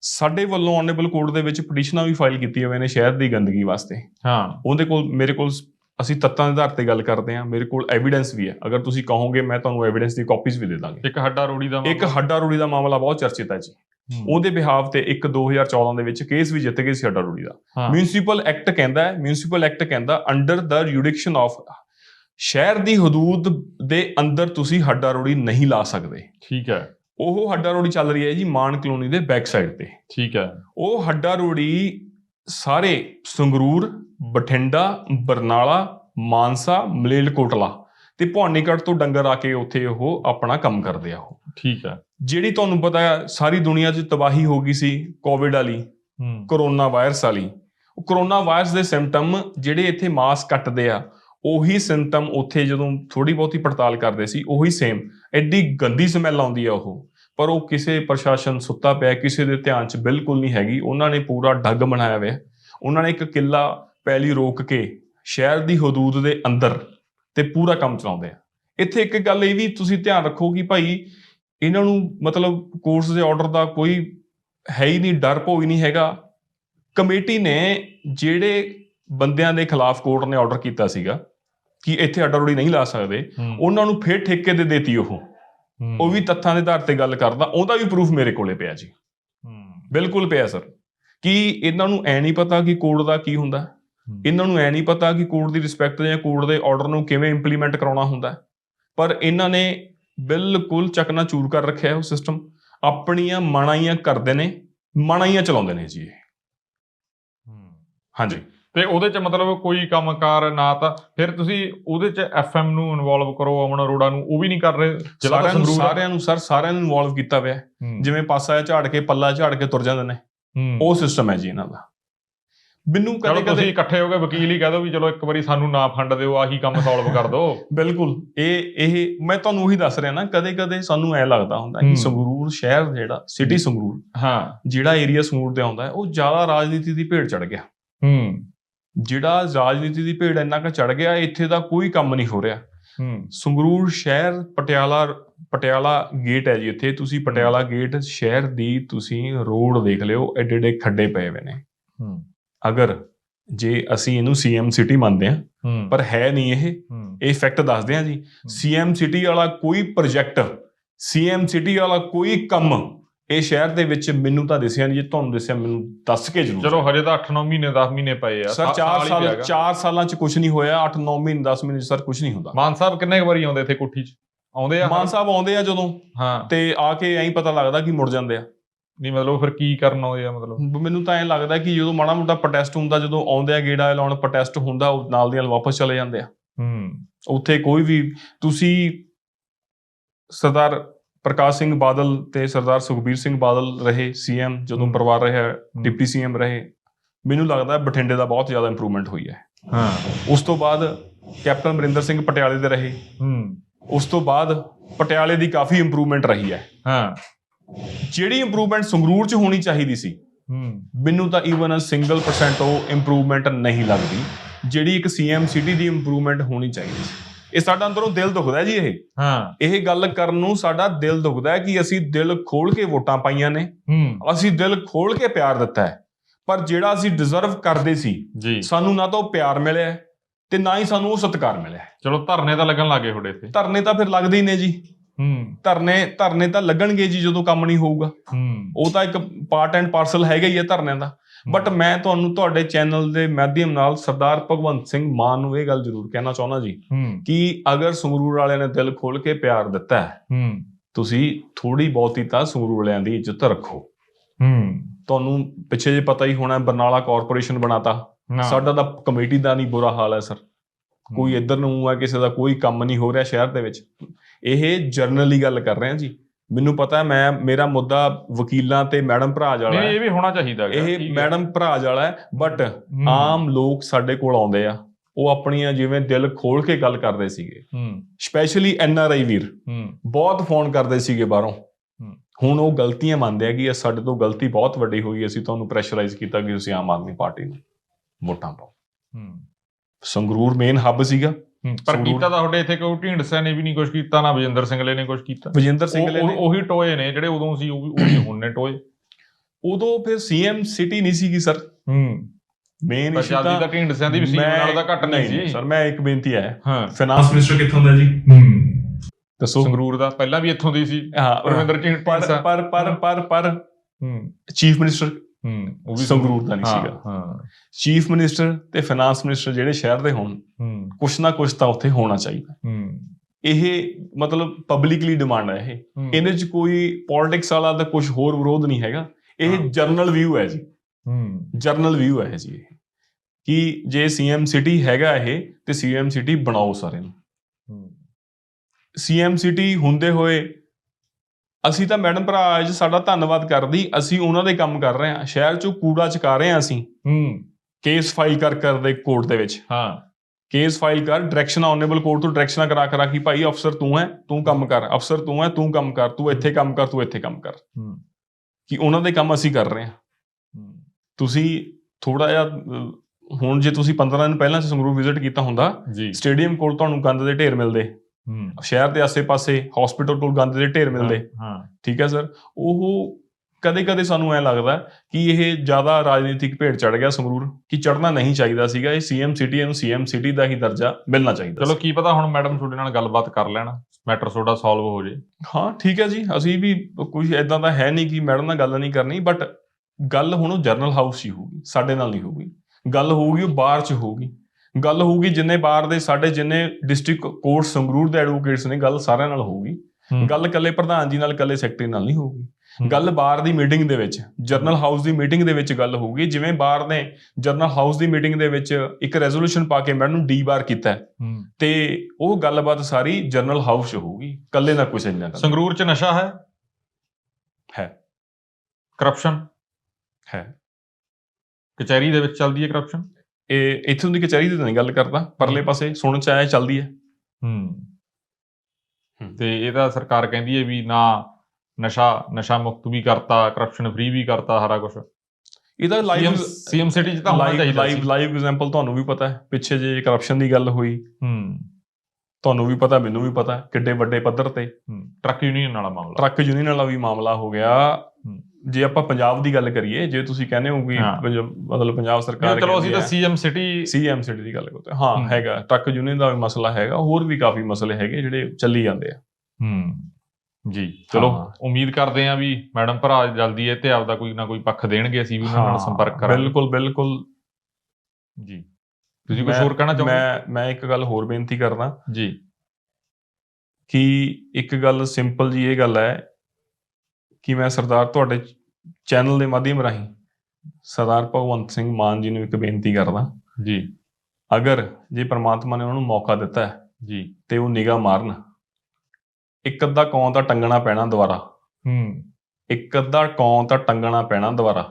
ਸਾਡੇ ਵੱਲੋਂ ਆਨਰੇਬਲ ਕੋਰਟ ਦੇ ਵਿੱਚ ਪਟੀਸ਼ਨਾਂ ਵੀ ਫਾਈਲ ਕੀਤੀਆਂ ਹੋਈਆਂ ਨੇ ਸ਼ਹਿਰ ਦੀ ਗੰਦਗੀ ਵਾਸਤੇ। ਹਾਂ। ਉਹਦੇ ਕੋਲ ਮੇਰੇ ਕੋਲ ਅਸੀਂ ਤੱਤਾਂ ਦੇ ਆਧਾਰ ਤੇ ਗੱਲ ਕਰਦੇ ਹਾਂ। ਮੇਰੇ ਕੋਲ ਐਵੀਡੈਂਸ ਵੀ ਹੈ। ਅਗਰ ਤੁਸੀਂ ਕਹੋਗੇ ਮੈਂ ਤੁਹਾਨੂੰ ਐਵੀਡੈਂਸ ਦੀ ਕਾਪੀਜ਼ ਵੀ ਦੇ ਦਾਂਗੇ। ਇੱਕ ਹੱਡਾ ਰੋੜੀ ਦਾ ਇੱਕ ਹੱਡਾ ਰੋੜੀ ਦਾ ਮਾਮਲਾ ਬਹੁਤ ਚਰਚਿਤ ਹੈ ਜੀ। ਉਹਦੇ ਬਿਹਾਵ ਤੇ ਇੱਕ 2014 ਦੇ ਵਿੱਚ ਕੇਸ ਵੀ ਜਿੱਤ ਗਏ ਸੀ ਹੱਡਾ ਰੋੜੀ ਦਾ। ਮਿਊਨਿਸਪਲ ਐਕਟ ਕਹਿੰਦਾ ਹੈ ਮਿਊਨਿਸਪਲ ਐਕਟ ਕਹਿੰਦਾ ਅੰਡਰ ਦਾ ਜੁਰਿਡਿਕਸ਼ਨ ਆਫ ਸ਼ਹਿਰ ਦੀ ਹਦੂਦ ਦੇ ਅੰਦਰ ਤੁਸੀਂ ਹੱਡਾ ਰੋੜੀ ਨਹੀਂ ਲਾ ਸਕਦੇ। ਠੀਕ ਹੈ। ਉਹ ਹੱਡਾ ਰੋੜੀ ਚੱਲ ਰਹੀ ਹੈ ਜੀ ਮਾਨ ਕਲੋਨੀ ਦੇ ਬੈਕ ਸਾਈਡ ਤੇ। ਠੀਕ ਹੈ। ਉਹ ਹੱਡਾ ਰੋੜੀ ਸਾਰੇ ਸੰਗਰੂਰ ਬਠਿੰਡਾ ਬਰਨਾਲਾ ਮਾਨਸਾ ਮਲੇਲਕੋਟਲਾ ਤੇ ਭਵਾਨੀਗੜ੍ਹ ਤੋਂ ਡੰਗਰ ਆ ਕੇ ਉੱਥੇ ਉਹ ਆਪਣਾ ਕੰਮ ਕਰਦੇ ਆ ਉਹ। ਠੀਕ ਹੈ। ਜਿਹੜੀ ਤੁਹਾਨੂੰ ਪਤਾ ਹੈ ਸਾਰੀ ਦੁਨੀਆ 'ਚ ਤਬਾਹੀ ਹੋ ਗਈ ਸੀ ਕੋਵਿਡ ਵਾਲੀ ਕਰੋਨਾ ਵਾਇਰਸ ਵਾਲੀ। ਉਹ ਕਰੋਨਾ ਵਾਇਰਸ ਦੇ ਸਿੰਪਟਮ ਜਿਹੜੇ ਇੱਥੇ ਮਾਸ ਕੱਟਦੇ ਆ ਉਹੀ ਸਿੰਪਟਮ ਉੱਥੇ ਜਦੋਂ ਥੋੜੀ ਬਹੁਤੀ ਪੜਤਾਲ ਕਰਦੇ ਸੀ, ਉਹੀ ਸੇਮ ਐਡੀ ਗੰਦੀ ਸਮੈਲ ਆਉਂਦੀ ਆ ਉਹ। ਪਰ ਉਹ ਕਿਸੇ ਪ੍ਰਸ਼ਾਸਨ ਸੁੱਤਾ ਪਿਆ, ਕਿਸੇ ਦੇ ਧਿਆਨ 'ਚ ਬਿਲਕੁਲ ਨਹੀਂ ਹੈਗੀ। ਉਹਨਾਂ ਨੇ ਪੂਰਾ ਡੱਗ ਬਣਾਇਆ ਹੋਇਆ ਉਹਨਾਂ ਨੇ ਇੱਕ ਕਿੱਲਾ ਪੈਲੀ ਰੋਕ ਕੇ ਸ਼ਹਿਰ ਦੀ ਹਦੂਦ ਦੇ ਅੰਦਰ ਤੇ ਪੂਰਾ ਕੰਮ ਚਲਾਉਂਦੇ ਆ। ਇੱਥੇ ਇੱਕ ਗੱਲ ਇਹ ਵੀ ਤੁਸੀਂ ਧਿਆਨ ਰੱਖੋ ਕਿ ਭਾਈ ਇਹਨਾਂ ਨੂੰ ਮਤਲਬ ਕੋਰਸ ਦੇ ਆਰਡਰ ਦਾ ਕੋਈ ਹੈ ਹੀ ਨਹੀਂ, ਡਰ ਭੋਈ ਨਹੀਂ ਹੈਗਾ। ਕਮੇਟੀ ਨੇ ਜਿਹੜੇ ਬੰਦਿਆਂ ਦੇ ਖਿਲਾਫ ਕੋਰਟ ਨੇ ਆਰਡਰ ਕੀਤਾ ਸੀਗਾ ਕਿ ਇੱਥੇ ਅੱਡਾ ਰੋੜੀ ਨਹੀਂ ਲਾ ਸਕਦੇ ਉਹਨਾਂ ਨੂੰ ਫੇਰ ਠੇਕੇ ਦੇ ਦੇਤੀ ਉਹ। ਉਹ ਵੀ ਤੱਥਾਂ ਦੇ ਆਧਾਰ ਤੇ ਗੱਲ ਕਰਦਾ ਉਹਦਾ ਵੀ ਪ੍ਰੂਫ ਮੇਰੇ ਕੋਲੇ ਪਿਆ ਜੀ। ਬਿਲਕੁਲ ਪਿਆ ਸਰ ਕਿ ਇਹਨਾਂ ਨੂੰ ਐ ਨਹੀਂ ਪਤਾ ਕਿ ਕੋਰਟ ਦਾ ਕੀ ਹੁੰਦਾ ਇਹਨਾਂ ਨੂੰ ਐ ਨਹੀਂ ਪਤਾ ਕਿ ਕੋਰਟ ਦੀ ਰਿਸਪੈਕਟ ਜਾਂ ਕੋਰਟ ਦੇ ਆਰਡਰ ਨੂੰ ਕਿਵੇਂ ਇੰਪਲੀਮੈਂਟ ਕਰਾਉਣਾ ਹੁੰਦਾ। ਪਰ ਇਹਨਾਂ ਨੇ ਬਿਲਕੁਲ ਚਕਨਾ ਚੂਰ ਕਰ ਰੱਖਿਆ ਉਹ ਸਿਸਟਮ ਆਪਣੀਆਂ ਮਣਾਈਆਂ ਕਰਦੇ ਨੇ ਮਣਾਈਆਂ ਚਲਾਉਂਦੇ ਨੇ ਜੀ ਇਹ। ਹਾਂਜੀ। ਤੇ ਉਹਦੇ ਚ ਮਤਲਬ ਕੋਈ ਕੰਮਕਾਰ ਨਾ ਤਾਂ ਫਿਰ ਤੁਸੀਂ ਉਹਦੇ ਚ ਐਫਐਮ ਨੂੰ ਇਨਵੋਲਵ ਕਰੋ ਅਮਨ ਅਰੋੜਾ ਨੂੰ ਉਹ ਵੀ ਨਹੀਂ ਕਰ ਰਹੇ ਸਾਰਿਆਂ ਨੂੰ। ਸਾਰਿਆਂ ਨੂੰ ਸਰ ਸਾਰਿਆਂ ਨੂੰ ਇਨਵੋਲਵ ਕੀਤਾ। ਹੂੰ, ਜਿਵੇਂ ਪਾਸਾ ਝਾੜ ਕੇ ਪੱਲਾ ਝਾੜ ਕੇ ਤੁਰ ਜਾਂਦੇ ਨੇ। ਉਹ ਸਿਸਟਮ ਹੈ ਜੀ ਇਹਨਾਂ ਦਾ ਮੈਨੂੰ ਚਲੋ ਕਦੇ ਤੁਸੀਂ ਕਦੇ ਇਕੱਠੇ ਹੋ ਕੇ ਵਕੀਲ ਹੀ ਕਹਿ ਦਿਓ ਵੀ ਚਲੋ ਇੱਕ ਵਾਰੀ ਸਾਨੂੰ ਨਾ ਫੰਡ ਦਿਓ ਆਹੀ ਕੰਮ ਸੋਲਵ ਕਰ ਦਿਓ ਬਿਲਕੁਲ ਇਹ ਇਹ ਮੈਂ ਤੁਹਾਨੂੰ ਉਹੀ ਦੱਸ ਰਿਹਾ ਨਾ ਕਦੇ ਕਦੇ ਸਾਨੂੰ ਐ ਲੱਗਦਾ ਹੁੰਦਾ। ਕਿ ਸੰਗਰੂਰ ਸ਼ਹਿਰ ਜਿਹੜਾ ਸਿਟੀ ਸੰਗਰੂਰ ਹਾਂ ਜਿਹੜਾ ਏਰੀਆ ਸੰਗਰੂਰ ਦੇ ਆਉਂਦਾ ਉਹ ਜ਼ਿਆਦਾ ਰਾਜਨੀਤੀ ਦੀ ਭੇਡ ਚੜ ਗਿਆ ਹੂੰ ਜਿਹੜਾ ਰਾਜਨੀਤੀ ਦੀ ਭੇਡ ਇੰਨਾ ਕੁ ਚੜ ਗਿਆ ਇੱਥੇ ਦਾ ਕੋਈ ਕੰਮ ਨਹੀਂ ਹੋ ਰਿਹਾ। ਹੂੰ। ਸੰਗਰੂਰ ਸ਼ਹਿਰ ਪਟਿਆਲਾ ਪਟਿਆਲਾ ਗੇਟ ਹੈ ਜੀ ਇੱਥੇ। ਤੁਸੀਂ ਪਟਿਆਲਾ ਗੇਟ ਸ਼ਹਿਰ ਦੀ ਤੁਸੀਂ ਰੋਡ ਦੇਖ ਲਿਓ ਐਡੇ ਐਡੇ ਖੱਡੇ ਪਏ ਹੋਏ ਨੇ। ਹੂੰ। ਅਗਰ ਜੇ ਅਸੀਂ ਇਹਨੂੰ ਸੀਐਮ ਸਿਟੀ ਮੰਨਦੇ ਹਾਂ ਪਰ ਹੈ ਨਹੀਂ ਇਹ। ਇਹ ਫੈਕਟ ਦੱਸਦੇ ਹਾਂ ਜੀ। ਸੀਐਮ ਸਿਟੀ ਵਾਲਾ ਕੋਈ ਪ੍ਰੋਜੈਕਟ ਸੀਐਮ ਸਿਟੀ ਵਾਲਾ ਕੋਈ ਕੰਮ ਇਹ ਸ਼ਹਿਰ ਦੇ ਵਿੱਚ ਮੈਨੂੰ ਤਾਂ ਦਿਸਿਆ ਨਹੀਂ ਜੇ ਤੁਹਾਨੂੰ ਦਿਸਿਆ ਮੈਨੂੰ ਦੱਸ ਕੇ ਜ਼ਰੂਰ ਚਲੋ ਹਜੇ ਤਾਂ 8-9 ਮਹੀਨੇ 10 ਮਹੀਨੇ ਪਏ ਆ। ਸਰ ਸਾ- 4 ਹੀ ਸਾਲ ਪਿਆ ਗਾ। 4 ਸਾਲਾਂ ਚ ਕੁਝ ਨਹੀਂ ਹੋਇਆ 8 9 ਮਹੀਨੇ 10 ਮਹੀਨੇ ਸਰ ਕੁਝ ਨਹੀਂ ਹੁੰਦਾ। ਮਾਨ ਸਾਹਿਬ ਕਿੰਨੇ ਵਾਰੀ ਆਉਂਦੇ ਇੱਥੇ ਕੋਠੀ 'ਚ? ਆਉਂਦੇ ਆ? ਮਾਨ ਸਾਹਿਬ ਆਉਂਦੇ ਆ ਜਦੋਂ। ਹਾਂ। ਤੇ ਆ ਕੇ ਐਂ ਪਤਾ ਲੱਗਦਾ ਕਿ ਮੁੜ ਜਾਂਦੇ ਆ। ਨਹੀਂ ਮਤਲਬ ਫਿਰ ਕੀ ਕਰਨ ਆਉਂਦੇ ਆ ਮਤਲਬ? ਮੈਨੂੰ ਤਾਂ ਐਂ ਲੱਗਦਾ ਕਿ ਜਦੋਂ ਮਾੜਾ ਮੋਟਾ ਪ੍ਰੋਟੈਸਟ ਹੁੰਦਾ ਜਦੋਂ ਆਉਂਦੇ ਆ ਗੇੜਾ ਲਾਉਣ ਪ੍ਰੋਟੈਸਟ ਹੁੰਦਾ ਉਹ ਨਾਲ ਦੀ ਨਾਲ ਵਾਪਸ ਚਲੇ ਜਾਂਦੇ ਆ। ਹੂੰ। ਉੱਥੇ ਕੋਈ ਵੀ ਤੁਸੀਂ ਸਰਦਾਰ ਪ੍ਰਕਾਸ਼ ਸਿੰਘ ਬਾਦਲ ਤੇ ਸਰਦਾਰ ਸੁਖਬੀਰ ਸਿੰਘ ਬਾਦਲ ਰਹੇ ਸੀਐਮ ਜਦੋਂ। ਪਰਿਵਾਰ ਰਿਹਾ ਡਿਪਟੀ ਸੀਐਮ ਰਹੇ ਮੈਨੂੰ ਲੱਗਦਾ ਬਠਿੰਡੇ ਦਾ ਬਹੁਤ ਜ਼ਿਆਦਾ ਇੰਪਰੂਵਮੈਂਟ ਹੋਈ ਹੈ। ਹਾਂ। ਉਸ ਤੋਂ ਬਾਅਦ ਕੈਪਟਨ ਅਮਰਿੰਦਰ ਸਿੰਘ ਪਟਿਆਲੇ ਦੇ ਰਹੇ। ਹੂੰ। ਉਸ ਤੋਂ ਬਾਅਦ ਪਟਿਆਲੇ ਦੀ ਕਾਫੀ ਇੰਪਰੂਵਮੈਂਟ ਰਹੀ ਹੈ। ਹਾਂ। ਜਿਹੜੀ ਇੰਪਰੂਵਮੈਂਟ ਸੰਗਰੂਰ 'ਚ ਹੋਣੀ ਚਾਹੀਦੀ ਸੀ ਹੂੰ। ਮੈਨੂੰ ਤਾਂ ਈਵਨ ਅ ਸਿੰਗਲ ਪਰਸੈਂਟ ਉਹ ਇੰਪਰੂਵਮੈਂਟ ਨਹੀਂ ਲੱਗਦੀ ਜਿਹੜੀ ਇੱਕ ਸੀਐਮ ਸਿਟੀ ਦੀ ਇੰਪਰੂਵਮੈਂਟ ਹੋਣੀ ਚਾਹੀਦੀ ਸੀ। ਇਹ ਸਾਡਾ ਅੰਦਰੋਂ ਦਿਲ ਦੁਖਦਾ ਜੀ ਇਹ। ਹਾਂ। ਇਹ ਗੱਲ ਕਰਨ ਨੂੰ ਸਾਡਾ ਦਿਲ ਦੁਖਦਾ ਹੈ ਕਿ ਅਸੀਂ ਦਿਲ ਖੋਲ ਕੇ ਵੋਟਾਂ ਪਾਈਆਂ ਨੇ। ਹੂੰ। ਅਸੀਂ ਦਿਲ ਖੋਲ ਕੇ ਪਿਆਰ ਦਿੱਤਾ ਹੈ। ਪਰ ਜਿਹੜਾ ਅਸੀਂ ਡਿਜ਼ਰਵ ਕਰਦੇ ਸੀ ਸਾਨੂੰ ਨਾ ਤਾਂ ਉਹ ਪਿਆਰ ਮਿਲਿਆ ਤੇ ਨਾ ਹੀ ਸਾਨੂੰ ਉਹ ਸਤਿਕਾਰ ਮਿਲਿਆ। ਚਲੋ ਧਰਨੇ ਤਾਂ ਲੱਗਣ ਲੱਗੇ ਤੁਹਾਡੇ ਇੱਥੇ। ਧਰਨੇ ਤਾਂ ਫਿਰ ਲੱਗਦੇ ਹੀ ਨੇ ਜੀ। ਹੂੰ। ਧਰਨੇ ਧਰਨੇ ਤਾਂ ਲੱਗਣਗੇ ਜੀ ਜਦੋਂ ਕੰਮ ਨਹੀਂ ਹੋਊਗਾ। ਹੂੰ। ਉਹ ਤਾਂ ਇੱਕ ਪਾਰਟ ਐਂਡ ਪਾਰਸਲ ਹੈਗਾ ਹੀ ਹੈ ਧਰਨਿਆਂ ਦਾ। ਬਟ ਮੈਂ ਤੁਹਾਨੂੰ ਤੁਹਾਡੇ ਚੈਨਲ ਦੇ ਮਾਧਿਅਮ ਨਾਲ ਸਰਦਾਰ ਭਗਵੰਤ ਸਿੰਘ ਮਾਨ ਨੂੰ ਇਹ ਗੱਲ ਜ਼ਰੂਰ ਕਹਿਣਾ ਚਾਹੁੰਦਾ ਜੀ ਕਿ ਅਗਰ ਸੰਗਰੂਰ ਵਾਲਿਆਂ ਨੇ ਦਿਲ ਖੋਲ ਕੇ ਪਿਆਰ ਦਿੱਤਾ ਹੈ ਤੁਸੀਂ ਥੋੜੀ ਬਹੁਤੀ ਤਾਂ ਸੰਗਰੂਰ ਵਾਲਿਆਂ ਦੀ ਇੱਜ਼ਤ ਰੱਖੋ। ਤੁਹਾਨੂੰ ਪਿੱਛੇ ਜੇ ਪਤਾ ਹੀ ਹੋਣਾ ਬਰਨਾਲਾ ਕਾਰਪੋਰੇਸ਼ਨ ਬਣਾਤਾ। ਸਾਡਾ ਤਾਂ ਕਮੇਟੀ ਦਾ ਨਹੀਂ ਬੁਰਾ ਹਾਲ ਹੈ ਸਰ। ਕੋਈ ਇੱਧਰ ਨੂੰ ਹੈ ਕਿਸੇ ਦਾ ਕੋਈ ਕੰਮ ਨਹੀਂ ਹੋ ਰਿਹਾ ਸ਼ਹਿਰ ਦੇ ਵਿੱਚ। ਇਹ ਜਰਨਲੀ ਗੱਲ ਕਰ ਰਹੇ ਹਾਂ ਜੀ। ਮੈਨੂੰ ਪਤਾ ਮੈਂ ਮੇਰਾ ਮੁੱਦਾ ਵਕੀਲਾਂ ਤੇ ਮੈਡਮ ਭਰਾਜ ਵਾਲਾ ਨਹੀਂ ਹੈ। ਇਹ ਵੀ ਹੋਣਾ ਚਾਹੀਦਾ ਇਹ। ਮੈਡਮ ਭਰਾਜ ਵਾਲਾ ਹੈ ਬਟ ਆਮ ਲੋਕ ਸਾਡੇ ਕੋਲ ਆਉਂਦੇ ਆ। ਉਹ ਆਪਣੀਆਂ ਜਿਵੇਂ ਦਿਲ ਖੋਲ ਕੇ ਗੱਲ ਕਰਦੇ ਸੀਗੇ। ਹੂੰ। ਸਪੈਸ਼ਲੀ ਐਨਆਰਆਈ ਵੀਰ। ਹੂੰ। ਬਹੁਤ ਫੋਨ ਕਰਦੇ ਸੀਗੇ ਬਾਹਰੋਂ। ਹੁਣ ਉਹ ਗਲਤੀਆਂ ਮੰਨਦੇ ਆ ਕਿ ਇਹ ਸਾਡੇ ਤੋਂ ਗਲਤੀ ਬਹੁਤ ਵੱਡੀ ਹੋਈ ਅਸੀਂ ਤੁਹਾਨੂੰ ਪ੍ਰੈਸ਼ਰਾਈਜ਼ ਕੀਤਾ ਕਿ ਤੁਸੀਂ ਆਮ ਆਦਮੀ ਪਾਰਟੀ ਨੂੰ ਵੋਟਾਂ ਪਾਓ। ਹੂੰ। ਸੰਗਰੂਰ ਮੇਨ ਹੱਬ ਸੀਗਾ। ਪਰ ਕੀਤਾ ਤਾਂ ਤੁਹਾਡੇ ਇੱਥੇ ਕੋਈ ਢੀਂਡਸਿਆਂ ਨੇ ਵੀ ਨਹੀਂ ਕੁਝ ਕੀਤਾ ਨਾ ਵਿਜੇਂਦਰ ਸਿੰਘਲੇ ਨੇ ਕੁਝ ਕੀਤਾ। ਵਜਿੰਦਰ ਸਿੰਘਲੇ ਨੇ। ਉਹ- ਟੋਏ ਨੇ ਜਿਹੜੇ ਉਦੋਂ ਸੀ ਉਹ ਵੀ ਉਹੀ ਹੁਣ ਨੇ ਟੋਏ। ਉਦੋਂ ਫਿਰ ਸੀਐਮ ਸਿਟੀ ਨਹੀਂ ਸੀਗੀ ਸਰ। ਹੂੰ। ਮੇਨ ਇਸ਼ੂ ਤਾਂ ਢੀਂਡਸਿਆਂ ਦੀ ਵੀ ਸੀ ਮੈਂ- ਨਾਲ ਦਾ ਘੱਟ ਨਹੀਂ ਸੀ। ਸਰ ਮੈਂ ਇੱਕ ਬੇਨਤੀ ਹੈ। ਹਾਂ। ਫਾਈਨਾਂਸ ਮਿਨਿਸਟਰ ਕਿੱਥੋਂ ਦਾ ਜੀ? ਹੂੰ। ਦੱਸੋ। ਸੰਗਰੂਰ ਦਾ ਪਹਿਲਾਂ ਵੀ ਇੱਥੋਂ ਦੀ ਸੀ। ਹਾਂ ਪਰ ਢੀਂਡਸਾ ਪਰ ਪਰ ਪਰ ਪਰ ਹੂੰ। ਚੀਫ ਮਿਨਿਸਟਰ ਹੂੰ ਉਹ ਵੀ ਸੰਗਰੂਰ ਦਾ ਨਹੀਂ ਸੀਗਾ। ਹਾਂ। ਚੀਫ ਮਿਨਿਸਟਰ ਤੇ ਫਾਈਨਾਂਸ ਮਿਨਿਸਟਰ ਜਿਹੜੇ ਸ਼ਹਿਰ ਦੇ ਹੋਣ ਹੂੰ। ਕੁਛ ਨਾ ਕੁਛ ਤਾਂ ਉੱਥੇ ਹੋਣਾ ਚਾਹੀਦਾ। ਹੂੰ। ਇਹ ਮਤਲਬ ਪਬਲਿਕਲੀ ਡਿਮਾਂਡ ਹੈ ਇਹ। ਇਹਦੇ 'ਚ ਕੋਈ ਪੋਲਿਟਿਕਸ ਵਾਲਾ ਤਾਂ ਕੁਝ ਹੋਰ ਵਿਰੋਧ ਨਹੀਂ ਹੈਗਾ। ਇਹ। ਜਰਨਲ ਵਿਊ ਹੈ ਜੀ। ਹੂੰ। ਜਰਨਲ ਵਿਊ ਹੈ ਜੀ ਇਹ। ਕਿ ਜੇ ਸੀਐਮ ਸਿਟੀ ਹੈਗਾ ਇਹ ਤੇ ਸੀਐਮ ਸਿਟੀ ਬਣਾਓ ਸਾਰੇ ਨੂੰ। ਹੂੰ। ਸੀਐਮ ਸਿਟੀ ਹੁੰਦੇ ਹੋਏ ਅਸੀਂ ਤਾਂ ਮੈਡਮ ਭਰਾ ਅੱਜ ਸਾਡਾ ਧੰਨਵਾਦ ਕਰਦੀ ਅਸੀਂ ਉਹਨਾਂ ਦੇ ਕੰਮ ਕਰ ਰਹੇ ਹਾਂ ਸ਼ਹਿਰ 'ਚੋਂ ਕੂੜਾ ਚੁਕਾ ਰਹੇ ਹਾਂ ਅਸੀਂ। ਹੂੰ। ਕੇਸ ਫਾਈਲ ਕਰ ਕਰਦੇ ਕੋਰਟ ਦੇ ਵਿੱਚ। ਹਾਂ। ਕੇਸ ਫਾਈਲ ਕਰ ਡਾਇਰੈਕਸ਼ਨ ਆਨਰੇਬਲ ਕੋਰਟ ਤੋਂ ਡਾਇਰੈਕਸ਼ਨਾਂ ਕਰਾ ਕਰਾ ਕਿ ਭਾਈ ਅਫਸਰ ਤੂੰ ਹੈ ਤੂੰ ਕੰਮ ਕਰ ਅਫਸਰ ਤੂੰ ਹੈ ਤੂੰ ਕੰਮ ਕਰ ਤੂੰ ਇੱਥੇ ਕੰਮ ਕਰ ਤੂੰ ਇੱਥੇ ਕੰਮ ਕਰ। ਹੂੰ। ਕਿ ਉਹਨਾਂ ਦੇ ਕੰਮ ਅਸੀਂ ਕਰ ਰਹੇ ਹਾਂ। ਹੂੰ। ਤੁਸੀਂ ਥੋੜਾ ਜਿਹਾ ਹੁਣ ਜੇ ਤੁਸੀਂ 15 ਦਿਨ ਪਹਿਲਾਂ ਸੰਗਰੂਰ ਵਿਜ਼ਿਟ ਕੀਤਾ ਹੁੰਦਾ ਸਟੇਡੀਅਮ ਕੋਲ ਤੁਹਾਨੂੰ ਗੰਦ ਦੇ ਢੇਰ ਮਿਲਦੇ। ਸ਼ਹਿਰ ਦੇ ਆਸੇ-ਪਾਸੇ ਹਸਪੀਟਲ ਕੋਲ ਗੰਦ ਦੇ ਢੇਰ ਮਿਲਦੇ। ਹਾਂ ਠੀਕ ਹੈ ਸਰ? ਉਹ ਕਦੇ-ਕਦੇ ਸਾਨੂੰ ਐ ਲੱਗਦਾ ਕਿ ਇਹ ਜ਼ਿਆਦਾ ਰਾਜਨੀਤਿਕ ਭੇਡ ਚੜ ਗਿਆ ਸੰਗਰੂਰ ਕਿ ਚੜਨਾ ਨਹੀਂ ਚਾਹੀਦਾ ਸੀਗਾ। ਇਹ ਸੀਐਮ ਸਿਟੀ ਨੂੰ ਸੀਐਮ ਸਿਟੀ ਦਾ ਹੀ ਦਰਜਾ ਮਿਲਣਾ ਚਾਹੀਦਾ ਚਲੋ। ਕੀ ਪਤਾ ਹੁਣ ਮੈਡਮ ਤੁਹਾਡੇ ਨਾਲ ਗੱਲਬਾਤ ਕਰ ਲੈਣ ਮੈਟਰ ਤੁਹਾਡਾ ਸੋਲਵ ਹੋ ਜੇ। ਹਾਂ ਠੀਕ ਹੈ ਜੀ। ਅਸੀਂ ਵੀ ਕੋਈ ਐਦਾਂ ਦਾ ਹੈ ਨਹੀਂ ਕਿ ਮੈਡਮ ਨਾਲ ਗੱਲ ਨਹੀਂ ਕਰਨੀ ਬਟ ਗੱਲ ਹੁਣ ਉਹ ਜਰਨਲ ਹਾਊਸ ਹੀ ਹੋਊਗੀ ਸਾਡੇ ਨਾਲ ਨਹੀਂ ਹੋਊਗੀ। ਗੱਲ ਹੋਊਗੀ ਉਹ ਬਾਹਰ 'ਚ ਹੋਊਗੀ। ਗੱਲ ਹੋਊਗੀ ਜਿੰਨੇ ਬਾਹਰ ਦੇ ਸਾਡੇ ਜਿੰਨੇ ਡਿਸਟ੍ਰਿਕਟ ਕੋਰਟ ਸੰਗਰੂਰ ਦੇ ਐਡਵੋਕੇਟਸ ਨੇ ਗੱਲ ਸਾਰਿਆਂ ਨਾਲ ਹੋਊਗੀ। ਗੱਲ ਕੱਲੇ ਪ੍ਰਧਾਨ ਜੀ ਨਾਲ ਕੱਲੇ ਸੈਕਟਰੀ ਨਾਲ ਨਹੀਂ ਹੋਊਗੀ। ਗੱਲ ਬਾਰ ਦੀ ਮੀਟਿੰਗ ਦੇ ਵਿੱਚ ਜਰਨਲ ਹਾਊਸ ਦੀ ਮੀਟਿੰਗ ਦੇ ਵਿੱਚ ਗੱਲ ਹੋਊਗੀ। ਜਿਵੇਂ ਬਾਰ ਨੇ ਜਰਨਲ ਹਾਊਸ ਦੀ ਮੀਟਿੰਗ ਦੇ ਵਿੱਚ ਇੱਕ ਰੈਜ਼ੋਲੂਸ਼ਨ ਪਾ ਕੇ ਮੈਡਮ ਨੂੰ ਡੀ ਬਾਰ ਕੀਤਾ ਤੇ ਉਹ ਗੱਲਬਾਤ ਸਾਰੀ ਜਰਨਲ ਹਾਊਸ 'ਚ ਹੋਊਗੀ। ਕੱਲੇ ਨਾ ਕੋਈ ਸੰਜਾ ਸੰਗਰੂਰ ਚ ਨਸ਼ਾ ਹੈ? ਹੈ। ਕਰਪਸ਼ਨ ਹੈ। ਕਚਹਿਰੀ ਦੇ ਵਿੱਚ ਚੱਲਦੀ ਹੈ ਕਰਪਸ਼ਨ ਇਹ ਇੱਥੋਂ ਦੀ ਕਚਹਿਰੀ ਦੀ ਤਾਂ ਨਹੀਂ ਗੱਲ ਕਰਦਾ ਪਰਲੇ ਪਾਸੇ ਸੁਣਨ ਚ ਆਇਆ ਚੱਲਦੀ ਹੈ। ਹੂੰ। ਤੇ ਇਹ ਤਾਂ ਸਰਕਾਰ ਕਹਿੰਦੀ ਹੈ ਵੀ ਨਾ ਨਸ਼ਾ ਨਸ਼ਾ ਮੁਕਤ ਵੀ ਕਰਤਾ ਕਰਪਸ਼ਨ ਫ੍ਰੀ ਵੀ ਕਰਤਾ ਸਾਰਾ ਕੁਝ ਇਹਦਾ ਲਾਈਵ ਸੀਐਮ ਸਿਟੀ ਚ ਤਾਂ ਹੋਣਾ ਚਾਹੀਦਾ ਲਾਈਵ ਲਾਈਵ ਐਗਜ਼ਾਮਪਲ ਤੁਹਾਨੂੰ ਵੀ ਪਤਾ ਹੈ। ਪਿੱਛੇ ਜੇ ਕਰਪਸ਼ਨ ਦੀ ਗੱਲ ਹੋਈ ਹੂੰ। ਤੁਹਾਨੂੰ ਵੀ ਪਤਾ ਮੈਨੂੰ ਵੀ ਪਤਾ ਕਿੱਡੇ ਵੱਡੇ ਪੱਧਰ ਤੇ ਟਰੱਕ ਯੂਨੀਅਨ ਵਾਲਾ ਮਾਮਲਾ। ਟਰੱਕ ਯੂਨੀਅਨ ਵਾਲਾ ਵੀ ਮਾਮਲਾ ਹੋ ਗਿਆ। ਜੇ ਆਪਾਂ ਪੰਜਾਬ ਦੀ ਗੱਲ ਕਰੀਏ ਜੇ ਤੁਸੀਂ ਕਹਿੰਦੇ ਹੋ ਕਿ ਮਤਲਬ ਪੰਜਾਬ ਸਰਕਾਰ ਚਲੋ ਅਸੀਂ ਤਾਂ ਸੀਐਮ ਸਿਟੀ ਸੀਐਮ ਸਿਟੀ ਦੀ ਗੱਲ ਕਰਦੇ ਹਾਂ। ਹੈਗਾ ਟਰੱਕ ਯੂਨੀਅਨ ਦਾ ਵੀ ਮਸਲਾ ਹੈਗਾ ਹੋਰ ਵੀ ਕਾਫੀ ਮਸਲੇ ਹੈਗੇ ਜਿਹੜੇ ਚੱਲੀ ਜਾਂਦੇ ਆ। ਹੂੰ ਜੀ ਚਲੋ। ਉਮੀਦ ਕਰਦੇ ਹਾਂ ਵੀ ਮੈਡਮ ਭਰਾ ਜਲਦੀ ਇਹ ਤੇ ਆਪਦਾ ਕੋਈ ਨਾ ਕੋਈ ਪੱਖ ਦੇਣਗੇ ਅਸੀਂ ਵੀ ਉਹਨਾਂ ਨਾਲ ਸੰਪਰਕ ਕਰਾਂਗੇ। ਬਿਲਕੁਲ ਬਿਲਕੁਲ। ਜੀ ਤੁਸੀਂ ਕੁਝ ਹੋਰ ਕਹਿਣਾ ਚਾਹੋਗੇ? ਮੈਂ ਮੈਂ ਇੱਕ ਗੱਲ ਹੋਰ ਬੇਨਤੀ ਕਰਦਾ ਜੀ। ਕਿ ਇੱਕ ਗੱਲ ਸਿੰਪਲ ਜੀ ਇਹ ਗੱਲ ਹੈ ਕਿ ਮੈਂ ਸਰਦਾਰ? ਤੁਹਾਡੇ ਚੈਨਲ ਦੇ ਮਾਧਿਅਮ ਰਾਹੀਂ ਸਰਦਾਰ ਭਗਵੰਤ ਸਿੰਘ ਮਾਨ ਜੀ ਨੂੰ ਇੱਕ ਬੇਨਤੀ ਕਰਦਾ। ਜੀ। ਅਗਰ ਜੇ ਪ੍ਰਮਾਤਮਾ ਨੇ ਉਹਨਾਂ ਨੂੰ ਮੌਕਾ ਦਿੱਤਾ ਹੈ ਜੀ। ਤੇ ਉਹ ਨਿਗਾਹ ਮਾਰਨ। ਇੱਕ ਅੱਧਾ ਕੌਂ ਤਾਂ ਟੰਗਣਾ ਪੈਣਾ ਦੁਬਾਰਾ। ਹੂੰ। ਇੱਕ ਅੱਧਾ ਕੌਂ ਤਾਂ ਟੰਗਣਾ ਪੈਣਾ ਦੁਬਾਰਾ।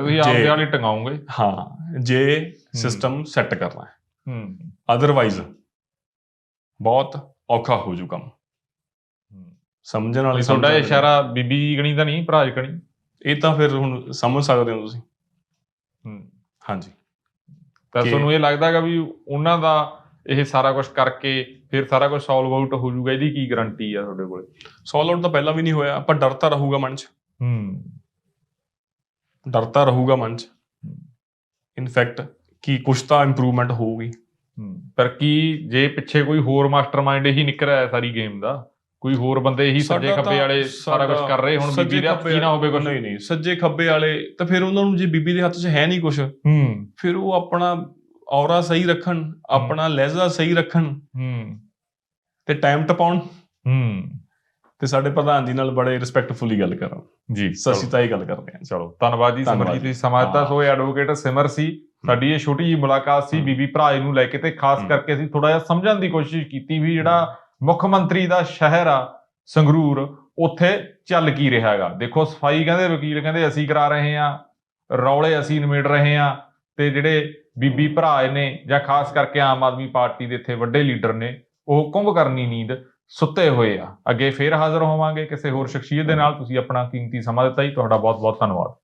ਤੁਸੀਂ ਆਪਦੇ ਵਾਲੀ ਟੰਗਾਉਂਗੇ। ਹਾਂ ਜੇ ਸਿਸਟਮ ਸੈੱਟ ਕਰਨਾ ਹੈ। ਹੂੰ। ਅਦਰਵਾਈਜ਼ ਬਹੁਤ ਔਖਾ ਹੋ ਜੂ ਕੰਮ। ਸਮਝਣ ਵਾਲੇ ਤੁਹਾਡਾ। ਇਸ਼ਾਰਾ ਬੀਬੀ ਗਣੀ ਤਾਂ ਨਹੀਂ ਭਰਾਜ ਗਣੀ ਇਹ ਤਾਂ ਫਿਰ ਹੁਣ ਸਮਝ ਸਕਦੇ ਹੋ ਤੁਸੀਂ। ਹੂੰ। ਹਾਂਜੀ। ਤਾਂ ਤੁਹਾਨੂੰ ਇਹ ਲੱਗਦਾ ਹੈਗਾ ਵੀ ਉਹਨਾਂ ਦਾ ਇਹ ਸਾਰਾ ਕੁਝ ਕਰਕੇ ਫਿਰ ਸਾਰਾ ਕੁਝ ਸੋਲਵ ਆਊਟ ਹੋ ਜਾਊਗਾ ਇਹਦੀ ਕੀ ਗਾਰੰਟੀ ਆ ਤੁਹਾਡੇ ਕੋਲੇ? ਸੋਲ ਆਊਟ ਤਾਂ ਪਹਿਲਾਂ ਵੀ ਨਹੀਂ ਹੋਇਆ ਪਰ ਡਰ ਤਾਂ ਰਹੂਗਾ ਮਨ 'ਚ। ਹੂੰ। ਡਰ ਤਾਂ ਰਹੂਗਾ ਮਨ 'ਚ। ਇਨਫੈਕਟ ਕਿ ਕੁਛ ਤਾਂ ਇੰਪਰੂਵਮੈਂਟ ਹੋਊਗੀ। ਹੂੰ। ਪਰ ਕੀ ਜੇ ਪਿੱਛੇ ਕੋਈ ਹੋਰ ਮਾਸਟਰਮਾਈਂਡ ਹੀ ਨਿਕਲ ਰਿਹਾ ਸਾਰੀ ਗੇਮ ਦਾ? ਕੋਈ ਹੋਰ ਬੰਦੇ ਹੀ ਸੱਜੇ ਖੱਬੇ ਵਾਲੇ ਸਾਰਾ ਕੁਝ ਕਰ ਰਹੇ ਹੁਣ ਬੀਬੀ ਦੇ ਹੱਥ ਕੀ ਨਾ ਹੋਵੇ ਕੁਝ ਨਹੀਂ ਨਹੀਂ ਸੱਜੇ ਖੱਬੇ ਵਾਲੇ ਤਾਂ ਫਿਰ ਉਹਨਾਂ ਨੂੰ ਜੇ ਬੀਬੀ ਦੇ ਹੱਥ 'ਚ ਹੈ ਨਹੀਂ ਕੁਛ ਹੂੰ। ਫਿਰ ਉਹ ਆਪਣਾ ਔਰਾ ਸਹੀ ਰੱਖਣ ਆਪਣਾ ਲਹਿਜ਼ਾ ਸਹੀ ਰੱਖਣ ਹੂੰ। ਤੇ ਟਾਈਮ ਟਪਾਉਣ। ਹੂੰ। ਤੇ ਸਾਡੇ ਪ੍ਰਧਾਨ ਜੀ ਨਾਲ ਬੜੇ ਰਿਸਪੈਕਟਫੁਲੀ ਗੱਲ ਕਰਨ। ਜੀ ਸਸੀ ਤਾਂ ਇਹ ਗੱਲ ਕਰਦੇ ਹਾਂ। ਚਲੋ ਧੰਨਵਾਦ ਜੀ ਸਿਮਰਜੀਤ ਜੀ। ਤੁਸੀਂ ਸਮਾਜ ਦਿੱਤਾ ਹਾਂ। ਸੋ ਐਡਵੋਕੇਟ ਸਿਮਰ ਸੀ। ਸਾਡੀ ਇਹ ਛੋਟੀ ਜਿਹੀ ਮੁਲਾਕਾਤ ਸੀ। ਬੀਬੀ ਭਰਾਜ ਨੂੰ ਲੈ ਕੇ ਤੇ ਖਾਸ। ਕਰਕੇ ਅਸੀਂ ਥੋੜਾ ਜਿਹਾ ਸਮਝਣ ਦੀ ਕੋਸ਼ਿਸ਼ ਕੀਤੀ ਵੀ ਜਿਹੜਾ ਮੁੱਖ ਮੰਤਰੀ ਦਾ ਸ਼ਹਿਰ ਆ, ਸੰਗਰੂਰ, ਉੱਥੇ ਚੱਲ ਕੀ ਰਿਹਾ ਹੈਗਾ? ਦੇਖੋ, ਸਫ਼ਾਈ ਕਹਿੰਦੇ, ਵਕੀਲ ਕਹਿੰਦੇ, ਅਸੀਂ ਕਰਾ ਰਹੇ ਆ ਰੌਲੇ ਅਸੀਂ ਨਿਮੇੜ ਰਹੇ ਆ ਤੇ ਜਿਹੜੇ ਬੀਬੀ ਭਰਾ ਨੇ ਜਾਂ ਖਾਸ ਕਰਕੇ ਆਮ ਆਦਮੀ ਪਾਰਟੀ ਦੇ ਇੱਥੇ ਵੱਡੇ ਲੀਡਰ ਨੇ, ਉਹ ਕੁੰਭ ਕਰਨੀ ਨੀਂਦ ਸੁੱਤੇ ਹੋਏ ਆ। ਅੱਗੇ ਫੇਰ ਹਾਜ਼ਰ ਹੋਵਾਂਗੇ ਕਿਸੇ ਹੋਰ ਸ਼ਖਸੀਅਤ ਦੇ ਨਾਲ। ਤੁਸੀਂ ਆਪਣਾ ਕੀਮਤੀ ਸਮਾਂ ਦਿੱਤਾ ਜੀ। ਤੁਹਾਡਾ ਬਹੁਤ ਬਹੁਤ ਧੰਨਵਾਦ।